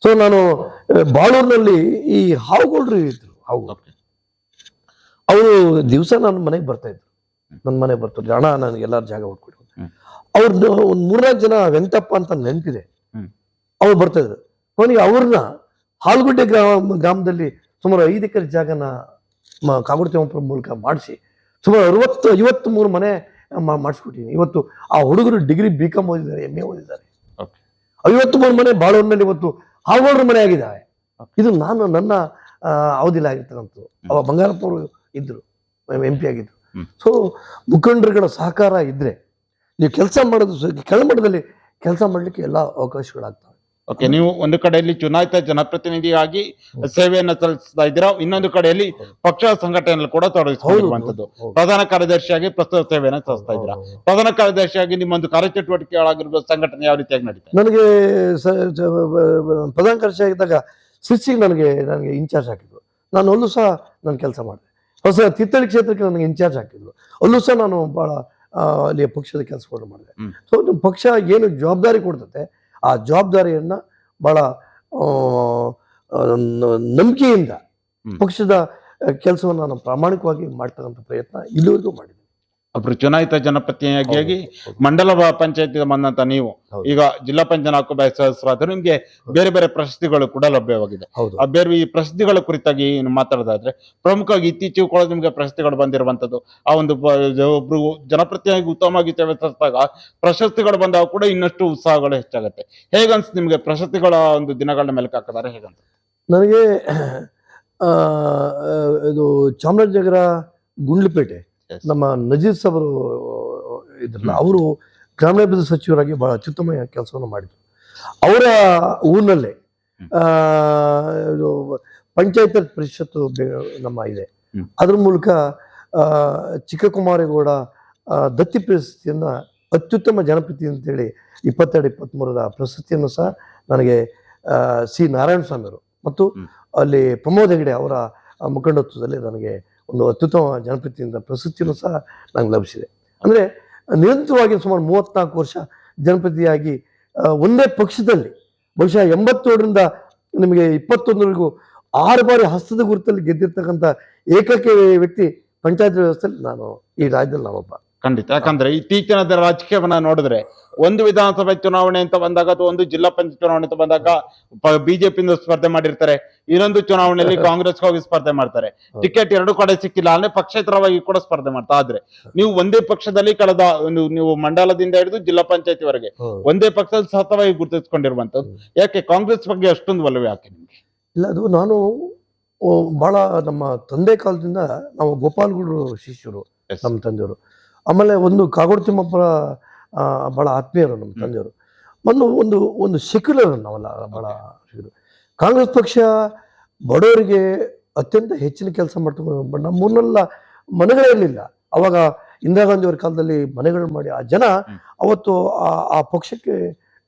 ಸೊ ನಾನು ಬಾಳೂರಿನಲ್ಲಿ ಈ ಹಾವುಗೌಡರು ಇದ್ರು ಹಾವು ಅವರು ದಿವಸ ನಾನು ಮನೆಗೆ ಬರ್ತಾ ಇದ್ರು. ನನ್ನ ಮನೆ ಬರ್ತಾರೆ. ಹಣ ನನಗೆ ಎಲ್ಲಾರು ಜಾಗ ಹೊಡ್ಕೊಡಿ. ಅವ್ರದ್ದು ಒಂದು ಮೂರ್ನಾಲ್ಕು ಜನ ವೆಂಕಟಪ್ಪ ಅಂತ ನೆನಪಿದೆ. ಅವ್ರು ಬರ್ತಾ ಇದ್ರು. ಕೊನೆಗೆ ಅವ್ರನ್ನ ಹಾಲ್ಗುಡ್ಡೆ ಗ್ರಾಮ ಗ್ರಾಮದಲ್ಲಿ ಸುಮಾರು ಐದು ಎಕರೆ ಜಾಗನ ಕಾಗೋಡು ತಿಮ್ಮಪ್ಪರ ಮೂಲಕ ಮಾಡಿಸಿ ಸುಮಾರು ಅರವತ್ತು ಐವತ್ತು ಮೂರು ಮನೆ ಮಾಡಿಸ್ಕೊಟ್ಟಿನಿ ಇವತ್ತು ಆ ಹುಡುಗರು ಡಿಗ್ರಿ ಬಿ ಕಾಮ್ ಓದಿದ್ದಾರೆ ಎಂ ಎ ಓದಿದ್ದಾರೆ. ಐವತ್ತು ಮೂರು ಮನೆ ಬಾಳೂರಿನಲ್ಲಿ ಇವತ್ತು ಹಾಗೋಡ್ರ ಮನೆ ಆಗಿದ್ದಾವೆ ಇದು ನಾನು ನನ್ನ ಆ, ಅವಧಿಲಿ ಆಗಿರ್ತಕ್ಕಂಥದ್ದು. ಅವ ಬಂಗಾರಪ್ಪ ಅವರು ಇದ್ರು ಎಂ ಪಿ ಆಗಿದ್ರು. ಸೊ ಮುಖಂಡರುಗಳ ಸಹಕಾರ ಇದ್ರೆ ನೀವು ಕೆಲಸ ಮಾಡೋದು ಕೆಳಮಟ್ಟದಲ್ಲಿ ಕೆಲಸ ಮಾಡ್ಲಿಕ್ಕೆ ಎಲ್ಲ ಅವಕಾಶಗಳಾಗ್ತವೆ.
ಓಕೆ ನೀವು ಒಂದು ಕಡೆಯಲ್ಲಿ ಚುನಾಯಿತ ಜನಪ್ರತಿನಿಧಿಯಾಗಿ ಸೇವೆಯನ್ನು ಸಲ್ಲಿಸ್ತಾ ಇದ್ದೀರಾ ಇನ್ನೊಂದು ಕಡೆಯಲ್ಲಿ ಪಕ್ಷ ಸಂಘಟನೆಯಲ್ಲಿ ಕೂಡ ತೊಡಗಿಸಿಕೊಂಡಿರುವಂತದ್ದು.
ಹೌದು.
ಪ್ರಧಾನ ಕಾರ್ಯದರ್ಶಿಯಾಗಿ ಪ್ರಸ್ತುತ ಸೇವೆಯನ್ನು ಸಲ್ಲಿಸ್ತಾ ಇದ್ದೀರಾ? ಪ್ರಧಾನ ಕಾರ್ಯದರ್ಶಿಯಾಗಿ ನಿಮ್ಮೊಂದು ಕಾರ್ಯಚಟುವಟಿಕೆಗಳಾಗಿರುವ ಸಂಘಟನೆ ಯಾವ ರೀತಿಯಾಗಿ ನಡೀತಾ
ನನಗೆ ಪ್ರಧಾನ ಕಾರ್ಯದರ್ಶಿ ಆಗಿದ್ದಾಗ ಸಿರ್ಸಿಗೆ ನನಗೆ ನನಗೆ ಇನ್ಚಾರ್ಜ್ ಹಾಕಿದ್ರು. ನಾನು ಅಲ್ಲೂ ಸಹ ನಾನು ಕೆಲಸ ಮಾಡಿದೆ. ಹೊಸ ತಿತ್ತಳಿ ಕ್ಷೇತ್ರಕ್ಕೆ ನನಗೆ ಇನ್ಚಾರ್ಜ್ ಹಾಕಿದ್ರು. ಅಲ್ಲೂ ಸಹ ನಾನು ಬಹಳ ಅಲ್ಲಿ ಪಕ್ಷದ ಕೆಲಸಗಳನ್ನು ಮಾಡಿದೆ. ಸೊ ನಿಮ್ಮ ಪಕ್ಷ ಏನು ಜವಾಬ್ದಾರಿ ಕೊಡ್ತತೆ ಆ ಜವಾಬ್ದಾರಿಯನ್ನ ಬಹಳ ನಂಬಿಕೆಯಿಂದ ಪಕ್ಷದ ಕೆಲಸವನ್ನು ನಾನು ಪ್ರಾಮಾಣಿಕವಾಗಿ ಮಾಡ್ತಕ್ಕಂಥ ಪ್ರಯತ್ನ ಇಲ್ಲಿವರೆಗೂ ಮಾಡಿದೆ.
ಒಬ್ರು ಚುನಾಯಿತ ಜನಪ್ರತಿನಿಧಿಯಾಗಿ ಮಂಡಲ ಪಂಚಾಯತಿ ಬಂದಂತ ನೀವು. ಈಗ ಜಿಲ್ಲಾ ಪಂಚಾಯತ್ ಸದಸ್ಯರಾದ್ರು ನಿಮ್ಗೆ ಬೇರೆ ಬೇರೆ ಪ್ರಶಸ್ತಿಗಳು ಕೂಡ ಲಭ್ಯವಾಗಿದೆ. ಆ ಬೇರೆ ಈ ಪ್ರಶಸ್ತಿಗಳ ಕುರಿತಾಗಿ ಏನು ಮಾತಾಡೋದಾದ್ರೆ ಪ್ರಮುಖವಾಗಿ ಇತ್ತೀಚೆಗೆ ಕೂಡ ನಿಮ್ಗೆ ಪ್ರಶಸ್ತಿಗಳು ಬಂದಿರುವಂತದ್ದು ಆ ಒಂದು ಒಬ್ರು ಜನಪ್ರತಿನಿಧಿ ಉತ್ತಮವಾಗಿ ಸೇವಿಸಿದಾಗ ಪ್ರಶಸ್ತಿಗಳು ಬಂದಾಗ ಕೂಡ ಇನ್ನಷ್ಟು ಉತ್ಸಾಹಗಳು ಹೆಚ್ಚಾಗುತ್ತೆ. ಹೇಗನ್ಸ್ ನಿಮ್ಗೆ ಪ್ರಶಸ್ತಿಗಳ ಒಂದು ದಿನಗಳನ್ನ ಮೇಲೆ ಹಾಕಿದ್ದಾರೆ ಹೇಗಂತ
ನನಗೆ ಇದು ಚಾಮರಾಜನಗರ ಗುಂಡ್ಲುಪೇಟೆ. ನಮ್ಮ ನಜೀರ್ ಅವರು ಇದ್ರಲ್ಲ. ಅವರು ಗ್ರಾಮೀಣಾಭಿವೃದ್ಧಿ ಸಚಿವರಾಗಿ ಬಹಳ ಅತ್ಯುತ್ತಮ ಕೆಲಸವನ್ನು ಮಾಡಿದ್ರು. ಅವರ ಊರಿನಲ್ಲೇ ಪಂಚಾಯತ್ ಪರಿಷತ್ತು ನಮ್ಮ ಇದೆ. ಅದ್ರ ಮೂಲಕ ಚಿಕ್ಕಕುಮಾರೇಗೌಡ ದತ್ತಿ ಪ್ರಶಸ್ತಿಯನ್ನು ಅತ್ಯುತ್ತಮ ಜನಪ್ರತಿ ಅಂತೇಳಿ ಇಪ್ಪತ್ತೆರಡು ಇಪ್ಪತ್ತ್ಮೂರರ ಪ್ರಶಸ್ತಿಯನ್ನು ಸಹ ನನಗೆ ಸಿ. ನಾರಾಯಣ ಸ್ವಾಮಿಯವರು ಮತ್ತು ಅಲ್ಲಿ ಪ್ರಮೋದ್ ಹೆಗಡೆ ಅವರ ಮುಖಂಡತ್ವದಲ್ಲಿ ನನಗೆ ಒಂದು ಅತ್ಯುತ್ತಮ ಜನಪ್ರತಿನಿಧಿಯಿಂದ ಪ್ರಶಸ್ತಿಯನ್ನು ಸಹ ನಂಗೆ ಲಭಿಸಿದೆ. ಅಂದರೆ ನಿರಂತರವಾಗಿ ಸುಮಾರು ಮೂವತ್ತ್ನಾಲ್ಕು ವರ್ಷ ಜನಪ್ರತಿಯಾಗಿ ಒಂದೇ ಪಕ್ಷದಲ್ಲಿ, ಬಹುಶಃ ಎಂಬತ್ತೇಳರಿಂದ ನಿಮಗೆ ಇಪ್ಪತ್ತೊಂದರವರೆಗೂ ಆರು ಬಾರಿ ಹಸ್ತದ ಗುರುತಲ್ಲಿ ಗೆದ್ದಿರ್ತಕ್ಕಂಥ ಏಕೈಕ ವ್ಯಕ್ತಿ ಪಂಚಾಯತ್ ವ್ಯವಸ್ಥೆಯಲ್ಲಿ ನಾನು, ಈ ರಾಜ್ಯದಲ್ಲಿ ನಾನೊಬ್ಬ.
ಖಂಡಿತ. ಯಾಕಂದ್ರೆ ಇತ್ತೀಚಿನ ರಾಜಕೀಯವನ್ನ ನೋಡಿದ್ರೆ ಒಂದು ವಿಧಾನಸಭೆ ಚುನಾವಣೆ ಅಂತ ಬಂದಾಗ ಅಥವಾ ಒಂದು ಜಿಲ್ಲಾ ಪಂಚಾಯತ್ ಚುನಾವಣೆ ಅಂತ ಬಂದಾಗ ಬಿಜೆಪಿಯಿಂದ ಸ್ಪರ್ಧೆ ಮಾಡಿರ್ತಾರೆ. ಇನ್ನೊಂದು ಚುನಾವಣೆಯಲ್ಲಿ [laughs] ಕಾಂಗ್ರೆಸ್ ಹೋಗಿ ಸ್ಪರ್ಧೆ ಮಾಡ್ತಾರೆ. ಟಿಕೆಟ್ ಎರಡು ಕಡೆ ಸಿಕ್ಕಿಲ್ಲ ಅಂದ್ರೆ ಪಕ್ಷೇತರವಾಗಿ ಕೂಡ ಸ್ಪರ್ಧೆ ಮಾಡ್ತಾ ಆದ್ರೆ ನೀವು ಒಂದೇ ಪಕ್ಷದಲ್ಲಿ ಕಳೆದ ಒಂದು ನೀವು ಮಂಡಲದಿಂದ ಹಿಡಿದು ಜಿಲ್ಲಾ ಪಂಚಾಯತಿ ವರೆಗೆ ಒಂದೇ ಪಕ್ಷದಲ್ಲಿ ಸತತವಾಗಿ ಗುರುತಿಸಿಕೊಂಡಿರುವಂತದ್ದು ಯಾಕೆ ಕಾಂಗ್ರೆಸ್ ಬಗ್ಗೆ ಅಷ್ಟೊಂದು ಒಲವು ಯಾಕೆ ನಿಮ್ಗೆ?
ಇಲ್ಲ ಅದು ನಾನು ಬಹಳ ನಮ್ಮ ತಂದೆ ಕಾಲದಿಂದ ನಾವು ಗೋಪಾಲ್ಗೌಡರು ಶಿಷ್ಯರು ನಮ್ಮ ತಂದೆಯವರು. ಆಮೇಲೆ ಒಂದು ಕಾಗೋಡು ತಿಮ್ಮಪ್ಪ ಭಾಳ ಆತ್ಮೀಯರು ನಮ್ಮ ತಂದೆಯವರು. ಒಂದು ಒಂದು ಒಂದು ಸೆಕ್ಯುಲರ್ ನಾವೆಲ್ಲ ಭಾಳ ಇದು. ಕಾಂಗ್ರೆಸ್ ಪಕ್ಷ ಬಡವರಿಗೆ ಅತ್ಯಂತ ಹೆಚ್ಚಿನ ಕೆಲಸ ಮಾಡ್ತಕ್ಕಂಥ ನಮ್ಮನ್ನೆಲ್ಲ ಮನೆಗಳೇ ಇರಲಿಲ್ಲ. ಅವಾಗ ಇಂದಿರಾ ಗಾಂಧಿ ಅವರ ಕಾಲದಲ್ಲಿ ಮನೆಗಳು ಮಾಡಿ ಆ ಜನ ಅವತ್ತು ಆ ಆ ಪಕ್ಷಕ್ಕೆ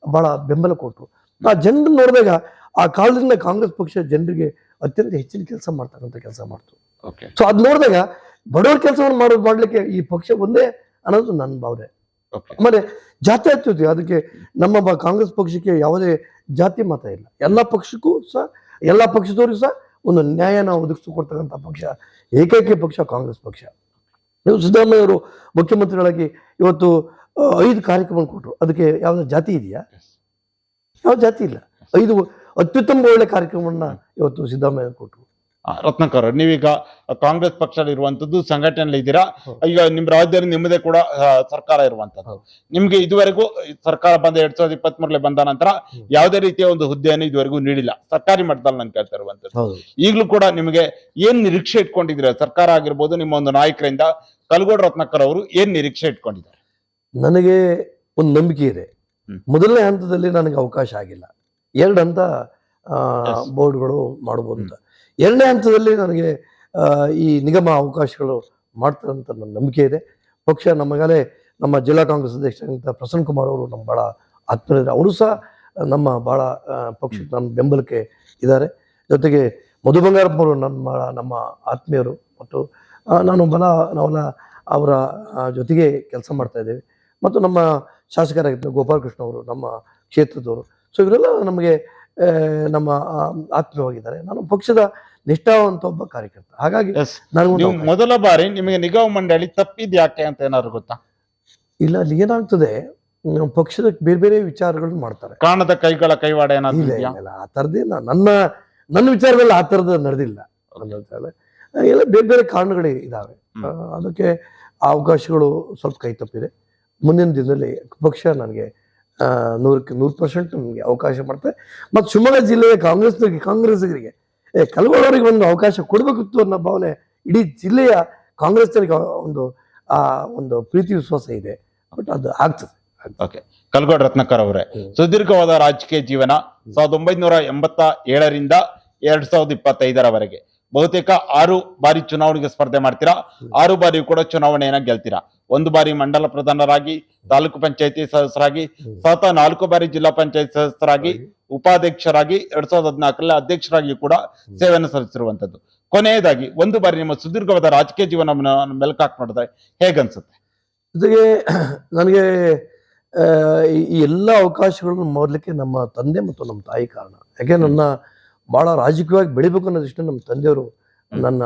ಬಹಳ ಬೆಂಬಲ ಕೊಟ್ಟರು. ಆ ಜನರು ನೋಡಿದಾಗ ಆ ಕಾಲದಿಂದ ಕಾಂಗ್ರೆಸ್ ಪಕ್ಷ ಜನರಿಗೆ ಅತ್ಯಂತ ಹೆಚ್ಚಿನ ಕೆಲಸ ಮಾಡ್ತಕ್ಕಂಥ ಕೆಲಸ ಮಾಡ್ತು.
ಓಕೆ
ಸೊ ಅದು ನೋಡಿದಾಗ ಬಡವರ ಕೆಲಸವನ್ನು ಮಾಡೋದು ಮಾಡ್ಲಿಕ್ಕೆ ಈ ಪಕ್ಷ ಒಂದೇ ಅನ್ನೋದು ನನ್ನ ಭಾವನೆ. ಆಮೇಲೆ ಜಾತಿ ಹಚ್ಚುತ್ತೀವಿ ಅದಕ್ಕೆ ನಮ್ಮ ಕಾಂಗ್ರೆಸ್ ಪಕ್ಷಕ್ಕೆ ಯಾವುದೇ ಜಾತಿ ಮತ ಇಲ್ಲ. ಎಲ್ಲ ಪಕ್ಷಕ್ಕೂ ಸಹ ಎಲ್ಲ ಪಕ್ಷದವ್ರಿಗೂ ಸಹ ಒಂದು ನ್ಯಾಯನ ಒದಗಿಸಿಕೊಡ್ತಕ್ಕಂಥ ಪಕ್ಷ ಏಕೈಕ ಪಕ್ಷ ಕಾಂಗ್ರೆಸ್ ಪಕ್ಷ. ನೀವು ಸಿದ್ದರಾಮಯ್ಯ ಅವರು ಮುಖ್ಯಮಂತ್ರಿಗಳಾಗಿ ಇವತ್ತು ಐದು ಕಾರ್ಯಕ್ರಮ ಕೊಟ್ಟರು ಅದಕ್ಕೆ ಯಾವುದೇ ಜಾತಿ ಇದೆಯಾ? ಯಾವ ಜಾತಿ ಇಲ್ಲ. ಐದು ಅತ್ಯುತ್ತಮ ಒಳ್ಳೆ ಕಾರ್ಯಕ್ರಮವನ್ನ ಇವತ್ತು ಸಿದ್ದರಾಮಯ್ಯ ಕೊಟ್ಟರು
ರತ್ನಾಕರ್ ನೀವೀಗ ಕಾಂಗ್ರೆಸ್ ಪಕ್ಷದಲ್ಲಿ ಇರುವಂತದ್ದು ಸಂಘಟನೆಯಲ್ಲಿ ಇದ್ದೀರಾ. ಈಗ ನಿಮ್ ರಾಜ್ಯದಲ್ಲಿ ನಿಮ್ಮದೇ ಕೂಡ ಸರ್ಕಾರ ಇರುವಂತದ್ದು. ನಿಮ್ಗೆ ಇದುವರೆಗೂ ಸರ್ಕಾರ ಬಂದ ಎರಡ್ ಸಾವಿರದ ಇಪ್ಪತ್ತ್ ಮೂರರಲ್ಲಿ ಬಂದ ನಂತರ. ಯಾವುದೇ ರೀತಿಯ ಒಂದು ಹುದ್ದೆಯನ್ನು ಇದುವರೆಗೂ ನೀಡಿಲ್ಲ. ಸರ್ಕಾರಿ ಮಟ್ಟದಲ್ಲಿ ನಾನು ಕೇಳ್ತಾ ಇರುವಂತದ್ದು. ಈಗಲೂ ಕೂಡ ನಿಮಗೆ ಏನ್ ನಿರೀಕ್ಷೆ ಇಟ್ಕೊಂಡಿದ್ದೀರಾ? ಸರ್ಕಾರ ಆಗಿರ್ಬೋದು ನಿಮ್ಮ ಒಂದು ನಾಯಕರಿಂದ ಕಲ್ಗೋಡ್ ರತ್ನಕರ್ ಅವರು ಏನ್ ನಿರೀಕ್ಷೆ ಇಟ್ಕೊಂಡಿದ್ದಾರೆ?
ನನಗೆ ಒಂದು ನಂಬಿಕೆ ಇದೆ. ಮೊದಲನೇ ಹಂತದಲ್ಲಿ ನನಗೆ ಅವಕಾಶ ಆಗಿಲ್ಲ. ಎರಡು ಹಂತ. ಬೋರ್ಡ್ಗಳು ಮಾಡ್ಬೋದು ಅಂತ. ಎರಡನೇ ಹಂತದಲ್ಲಿ ನನಗೆ ಈ ನಿಗಮ ಅವಕಾಶಗಳು ಮಾಡ್ತಾರೆ ಅಂತ ನನ್ನ ನಂಬಿಕೆ ಇದೆ. ಪಕ್ಷ ನಮಗಲೇ ನಮ್ಮ ಜಿಲ್ಲಾ ಕಾಂಗ್ರೆಸ್ ಅಧ್ಯಕ್ಷರಾದಂಥ ಪ್ರಸನ್ನ ಕುಮಾರ್ ಅವರು ನಮ್ಮ ಭಾಳ ಆತ್ಮೀಯರು ಅವರು ಸಹ ನಮ್ಮ ಭಾಳ ಪಕ್ಷಕ್ಕೆ ನಮ್ಮ ಬೆಂಬಲಕ್ಕೆ ಇದ್ದಾರೆ. ಜೊತೆಗೆ ಮಧು ಬಂಗಾರಪ್ಪ ಅವರು ನಮ್ಮ ನಮ್ಮ ಆತ್ಮೀಯರು ಮತ್ತು ನಾನು ಬಲ ನಾವೆಲ್ಲ ಅವರ ಜೊತೆಗೆ ಕೆಲಸ ಮಾಡ್ತಾ ಇದ್ದೇವೆ. ಮತ್ತು ನಮ್ಮ ಶಾಸಕರಾಗಿದ್ದ ಗೋಪಾಲಕೃಷ್ಣ ಅವರು, ನಮ್ಮ ಕ್ಷೇತ್ರದವರು. ಸೊ ಇವರೆಲ್ಲ ನಮಗೆ ನಮ್ಮ ಆತ್ಮೀಯವಾಗಿದ್ದಾರೆ. ನಾನು ಪಕ್ಷದ ನಿಷ್ಠಾವಂತ ಒಬ್ಬ ಕಾರ್ಯಕರ್ತ. ಹಾಗಾಗಿ ನನಗೆ
ಮೊದಲ ಬಾರಿ ನಿಮಗೆ ನಿಗಮ ಮಂಡಳಿ ತಪ್ಪಿದ್ ಯಾಕೆ ಅಂತ ಏನಾದ್ರು ಗೊತ್ತಾ?
ಇಲ್ಲ ಅಲ್ಲಿ ಏನಾಗ್ತದೆ ಪಕ್ಷದ ಬೇರೆ ಬೇರೆ ವಿಚಾರಗಳನ್ನು ಮಾಡ್ತಾರೆ.
ಕಾಣದ ಕೈಗಳ ಕೈವಾಡ ಏನಾದ್ರು
ಇಲ್ಲ ಆ ಥರದ್ದೇನ ನನ್ನ ನನ್ನ ವಿಚಾರದಲ್ಲಿ ಆ ತರದ ನಡೆದಿಲ್ಲ. ಎಲ್ಲ ಬೇರೆ ಬೇರೆ ಕಾರಣಗಳು ಇದಾವೆ. ಅದಕ್ಕೆ ಅವಕಾಶಗಳು ಸ್ವಲ್ಪ ಕೈ ತಪ್ಪಿದೆ. ಮುಂದಿನ ದಿನದಲ್ಲಿ ಪಕ್ಷ ನನಗೆ ನೂರಕ್ಕೆ ನೂರು ಪರ್ಸೆಂಟ್ ನಿಮಗೆ ಅವಕಾಶ ಮಾಡ್ತಾರೆ. ಮತ್ತು ಶಿವಮೊಗ್ಗ ಜಿಲ್ಲೆಯ ಕಾಂಗ್ರೆಸ್ನವರಿಗೆ ಕಾಂಗ್ರೆಸ್ಸಿಗರಿಗೆ ಏ ಕಲ್ಗೋಳವರಿಗೆ ಒಂದು ಅವಕಾಶ ಕೊಡಬೇಕಿತ್ತು ಅನ್ನೋ ಭಾವನೆ ಇಡೀ ಜಿಲ್ಲೆಯ ಕಾಂಗ್ರೆಸ್ನವರಿಗೆ ಒಂದು ಆ ಒಂದು ಪ್ರೀತಿ ವಿಶ್ವಾಸ ಇದೆ. ಬಟ್ ಅದು ಆಗ್ತದೆ.
ಓಕೆ ಕಲ್ಗೋಡ್ ರತ್ನಕರ್ ಅವರೇ. ಸುದೀರ್ಘವಾದ ರಾಜಕೀಯ ಜೀವನ ಸಾವಿರದ ಒಂಬೈನೂರ ಎಂಬತ್ತ ಏಳರಿಂದ ಎರಡ್ ಸಾವಿರದ ಇಪ್ಪತ್ತೈದರವರೆಗೆ. ಬಹುತೇಕ ಆರು ಬಾರಿ ಚುನಾವಣೆಗೆ ಸ್ಪರ್ಧೆ ಮಾಡ್ತೀರಾ. ಆರು ಬಾರಿ ಕೂಡ ಚುನಾವಣೆಯನ್ನ ಗೆಲ್ತೀರಾ? ಒಂದು ಬಾರಿ ಮಂಡಲ ಪ್ರಧಾನರಾಗಿ ತಾಲೂಕು ಪಂಚಾಯತಿ ಸದಸ್ಯರಾಗಿ. ಸತತ ನಾಲ್ಕು ಬಾರಿ ಜಿಲ್ಲಾ ಪಂಚಾಯತ್ ಸದಸ್ಯರಾಗಿ ಉಪಾಧ್ಯಕ್ಷರಾಗಿ ಎರಡ್ ಸಾವಿರದ ಹದಿನಾಲ್ಕರಲ್ಲಿ ಅಧ್ಯಕ್ಷರಾಗಿ ಕೂಡ ಸೇವೆಯನ್ನು ಸಲ್ಲಿಸಿರುವಂತದ್ದು ಕೊನೆಯದಾಗಿ ಒಂದು ಬಾರಿ ನಿಮ್ಮ ಸುದೀರ್ಘವಾದ ರಾಜಕೀಯ ಜೀವನವನ್ನು ಮೆಲುಕಾಕ್ ನೋಡಿದ್ರೆ ಹೇಗನ್ಸುತ್ತೆ?
ಜೊತೆಗೆ ನನಗೆ ಈ- ಈ ಎಲ್ಲ ಅವಕಾಶಗಳನ್ನು ಮಾಡಲಿಕ್ಕೆ ನಮ್ಮ ತಂದೆ ಮತ್ತು ನಮ್ಮ ತಾಯಿ ಕಾರಣ. ಯಾಕೆ ನನ್ನ ಭಾಳ ರಾಜಕೀಯವಾಗಿ ಬೆಳಿಬೇಕು ಅನ್ನೋದಿಷ್ಟು ನಮ್ಮ ತಂದೆಯವರು. ನನ್ನ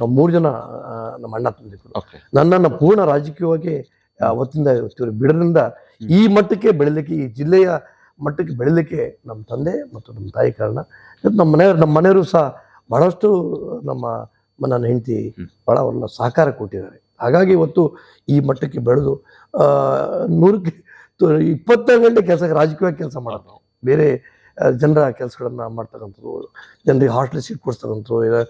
ನಮ್ಮ ಮೂರು ಜನ ನಮ್ಮ ಅಣ್ಣ ತಂದೆ
ಓಕೆ
ನನ್ನನ್ನು ಪೂರ್ಣ ರಾಜಕೀಯವಾಗಿ ಅವತ್ತಿಂದ ಇವತ್ತಿನ ಬಿಡದಿಂದ ಈ ಮಟ್ಟಕ್ಕೆ ಬೆಳಿಲಿಕ್ಕೆ ಈ ಜಿಲ್ಲೆಯ ಮಟ್ಟಕ್ಕೆ ಬೆಳಿಲಿಕ್ಕೆ ನಮ್ಮ ತಂದೆ ಮತ್ತು ನಮ್ಮ ತಾಯಿ ಕಾರಣ. ನಮ್ಮ ಮನೆಯವರು ನಮ್ಮ ಮನೆಯವರು ಸಹ ಬಹಳಷ್ಟು ನಮ್ಮ ನನ್ನ ಹೆಂಡತಿ. ಭಾಳ ಅವ್ರನ್ನ ಸಹಕಾರ ಕೊಟ್ಟಿದ್ದಾರೆ. ಹಾಗಾಗಿ ಇವತ್ತು ಈ ಮಟ್ಟಕ್ಕೆ ಬೆಳೆದು ನೂರಕ್ಕೆ ಇಪ್ಪತ್ತೈದು ಗಂಟೆ ಕೆಲಸ ರಾಜಕೀಯವಾಗಿ ಕೆಲಸ ಮಾಡೋದು. ನಾವು ಬೇರೆ ಜನರ ಕೆಲಸಗಳನ್ನು ಮಾಡ್ತಕ್ಕಂಥದ್ದು ಜನರಿಗೆ ಹಾಸ್ಟೆಲ್ ಸೀಟ್ ಕೊಡಿಸ್ತಕ್ಕಂಥದ್ದು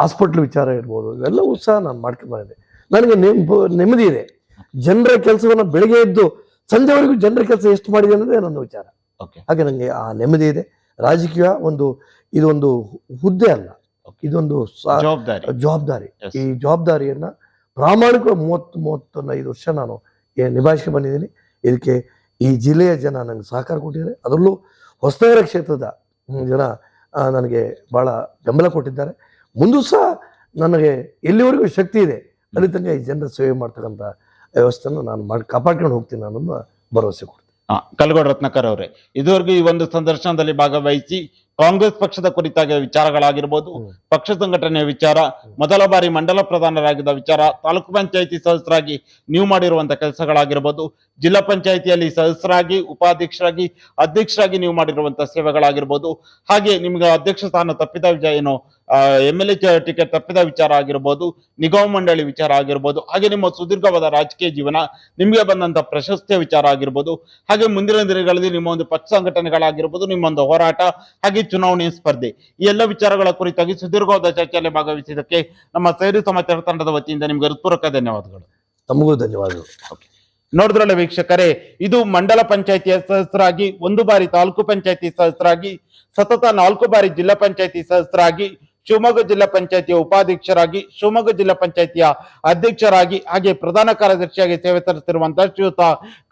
ಹಾಸ್ಪಿಟ್ಲ್ ವಿಚಾರ ಇರ್ಬೋದು ಇವೆಲ್ಲವೂ ಸಹ ನಾನು ಮಾಡ್ಕೊಂಡು ಬಂದಿದ್ದೆ. ನನಗೆ ನೆಂಪು ನೆಮ್ಮದಿ ಇದೆ. ಜನರ ಕೆಲಸವನ್ನು ಬೆಳಗ್ಗೆ ಎದ್ದು ಸಂಜೆವರೆಗೂ ಜನರ ಕೆಲಸ ಎಷ್ಟು ಮಾಡಿದೆ ಅನ್ನೋದೇ ನನ್ನ ವಿಚಾರ.
ಓಕೆ
ಹಾಗೆ ನನಗೆ ಆ ನೆಮ್ಮದಿ ಇದೆ. ರಾಜಕೀಯ ಒಂದು ಇದೊಂದು ಹುದ್ದೆ ಅಲ್ಲ. ಇದೊಂದು
ಜವಾಬ್ದಾರಿ.
ಈ ಜವಾಬ್ದಾರಿಯನ್ನ ಪ್ರಾಮಾಣಿಕ ಮೂವತ್ತು ಮೂವತ್ತೈದು ವರ್ಷ ನಾನು ನಿಭಾಯಿಸಿ ಬಂದಿದ್ದೀನಿ. ಇದಕ್ಕೆ ಈ ಜಿಲ್ಲೆಯ ಜನ ನನಗೆ ಸಹಕಾರ ಕೊಟ್ಟಿದ್ದಾರೆ. ಅದರಲ್ಲೂ ಹೊಸನಗರ ಕ್ಷೇತ್ರದ ಜನ ನನಗೆ ಭಾಳ ಬೆಂಬಲ ಕೊಟ್ಟಿದ್ದಾರೆ. ಮುಂದೂ ಸಹ ನನಗೆ ಎಲ್ಲಿವರೆಗೂ ಶಕ್ತಿ ಇದೆ ಅಲ್ಲಿ ತನಕ ಈ ಜನರ ಸೇವೆ ಮಾಡ್ತಕ್ಕಂಥ ವ್ಯವಸ್ಥೆಯನ್ನು ನಾನು ಮಾಡಿ ಕಾಪಾಡ್ಕೊಂಡು ಹೋಗ್ತೀನಿ ಅನ್ನೋದನ್ನ ಭರವಸೆ ಕೊಡ್ತೀನಿ.
ಹಾಂ ಕಲ್ಗೋಡ್ ರತ್ನಕರ್ ಅವರೇ ಇದುವರೆಗೂ ಈ ಒಂದು ಸಂದರ್ಶನದಲ್ಲಿ ಭಾಗವಹಿಸಿ ಕಾಂಗ್ರೆಸ್ ಪಕ್ಷದ ಕುರಿತಾಗಿ ವಿಚಾರಗಳಾಗಿರ್ಬೋದು ಪಕ್ಷ ಸಂಘಟನೆಯ ವಿಚಾರ ಮೊದಲ ಬಾರಿ ಮಂಡಲ ಪ್ರಧಾನರಾಗಿದ್ದ ವಿಚಾರ ತಾಲೂಕು ಪಂಚಾಯಿತಿ ಸದಸ್ಯರಾಗಿ ನೀವು ಮಾಡಿರುವಂತಹ ಕೆಲಸಗಳಾಗಿರ್ಬೋದು ಜಿಲ್ಲಾ ಪಂಚಾಯಿತಿಯಲ್ಲಿ ಸದಸ್ಯರಾಗಿ ಉಪಾಧ್ಯಕ್ಷರಾಗಿ ಅಧ್ಯಕ್ಷರಾಗಿ ನೀವು ಮಾಡಿರುವಂತಹ ಸೇವೆಗಳಾಗಿರ್ಬೋದು ಹಾಗೆ ನಿಮ್ಗೆ ಅಧ್ಯಕ್ಷ ಸ್ಥಾನ ತಪ್ಪಿದ ವಿಜಯ ಏನು ಎಂ ಎಲ್ ಎ ಟಿಕೆಟ್ ತಪ್ಪಿದ ವಿಚಾರ ಆಗಿರ್ಬೋದು ನಿಗಮ ಮಂಡಳಿ ವಿಚಾರ ಆಗಿರ್ಬೋದು ಹಾಗೆ ನಿಮ್ಮ ಸುದೀರ್ಘವಾದ ರಾಜಕೀಯ ಜೀವನ ನಿಮಗೆ ಬಂದಂತ ಪ್ರಶಸ್ತಿಯ ವಿಚಾರ ಆಗಿರ್ಬೋದು ಹಾಗೆ ಮುಂದಿನ ದಿನಗಳಲ್ಲಿ ನಿಮ್ಮ ಒಂದು ಪಕ್ಷ ಸಂಘಟನೆಗಳಾಗಿರ್ಬೋದು ನಿಮ್ಮ ಒಂದು ಹೋರಾಟ ಹಾಗೆ ಚುನಾವಣೆ ಸ್ಪರ್ಧೆ. ಈ ಎಲ್ಲ ವಿಚಾರಗಳ ಕುರಿತಾಗಿ ಸುದೀರ್ಘವಾದ ಚರ್ಚೆಯಲ್ಲಿ ಭಾಗವಹಿಸಿದ್ದಕ್ಕೆ ನಮ್ಮ ಸೈರು ಸಮಾಚಾರ ತಂಡದ ವತಿಯಿಂದ ನಿಮ್ಗೆ ಹೃತ್ಪೂರ್ವಕ ಧನ್ಯವಾದಗಳು.
ತಮಗೂ ಧನ್ಯವಾದಗಳು.
ನೋಡಿದ್ರಲ್ಲ ವೀಕ್ಷಕರೇ ಇದು ಮಂಡಲ ಪಂಚಾಯತಿಯ ಸದಸ್ಯರಾಗಿ ಒಂದು ಬಾರಿ ತಾಲೂಕು ಪಂಚಾಯತಿ ಸದಸ್ಯರಾಗಿ ಸತತ ನಾಲ್ಕು ಬಾರಿ ಜಿಲ್ಲಾ ಪಂಚಾಯತಿ ಸದಸ್ಯರಾಗಿ ಶಿವಮೊಗ್ಗ ಜಿಲ್ಲಾ ಪಂಚಾಯತಿಯ ಉಪಾಧ್ಯಕ್ಷರಾಗಿ ಶಿವಮೊಗ್ಗ ಜಿಲ್ಲಾ ಪಂಚಾಯತಿಯ ಅಧ್ಯಕ್ಷರಾಗಿ ಹಾಗೆ ಪ್ರಧಾನ ಕಾರ್ಯದರ್ಶಿಯಾಗಿ ಸೇವೆ ಸಲ್ಲಿಸಿರುವಂತಹ ಶ್ರೀಯುತ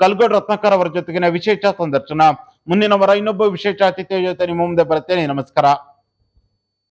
ಕಲ್ಗೋಡ್ ರತ್ನಕರ್ ಅವರ ಜೊತೆಗಿನ ವಿಶೇಷ ಸಂದರ್ಶನ ಮುಂದಿನ ವಾರ ಇನ್ನೊಬ್ಬ ವಿಶೇಷ ಅತಿಥಿಯ ಜೊತೆ ನಿಮ್ಮ ಮುಂದೆ ಬರ್ತೇನೆ ನಮಸ್ಕಾರ.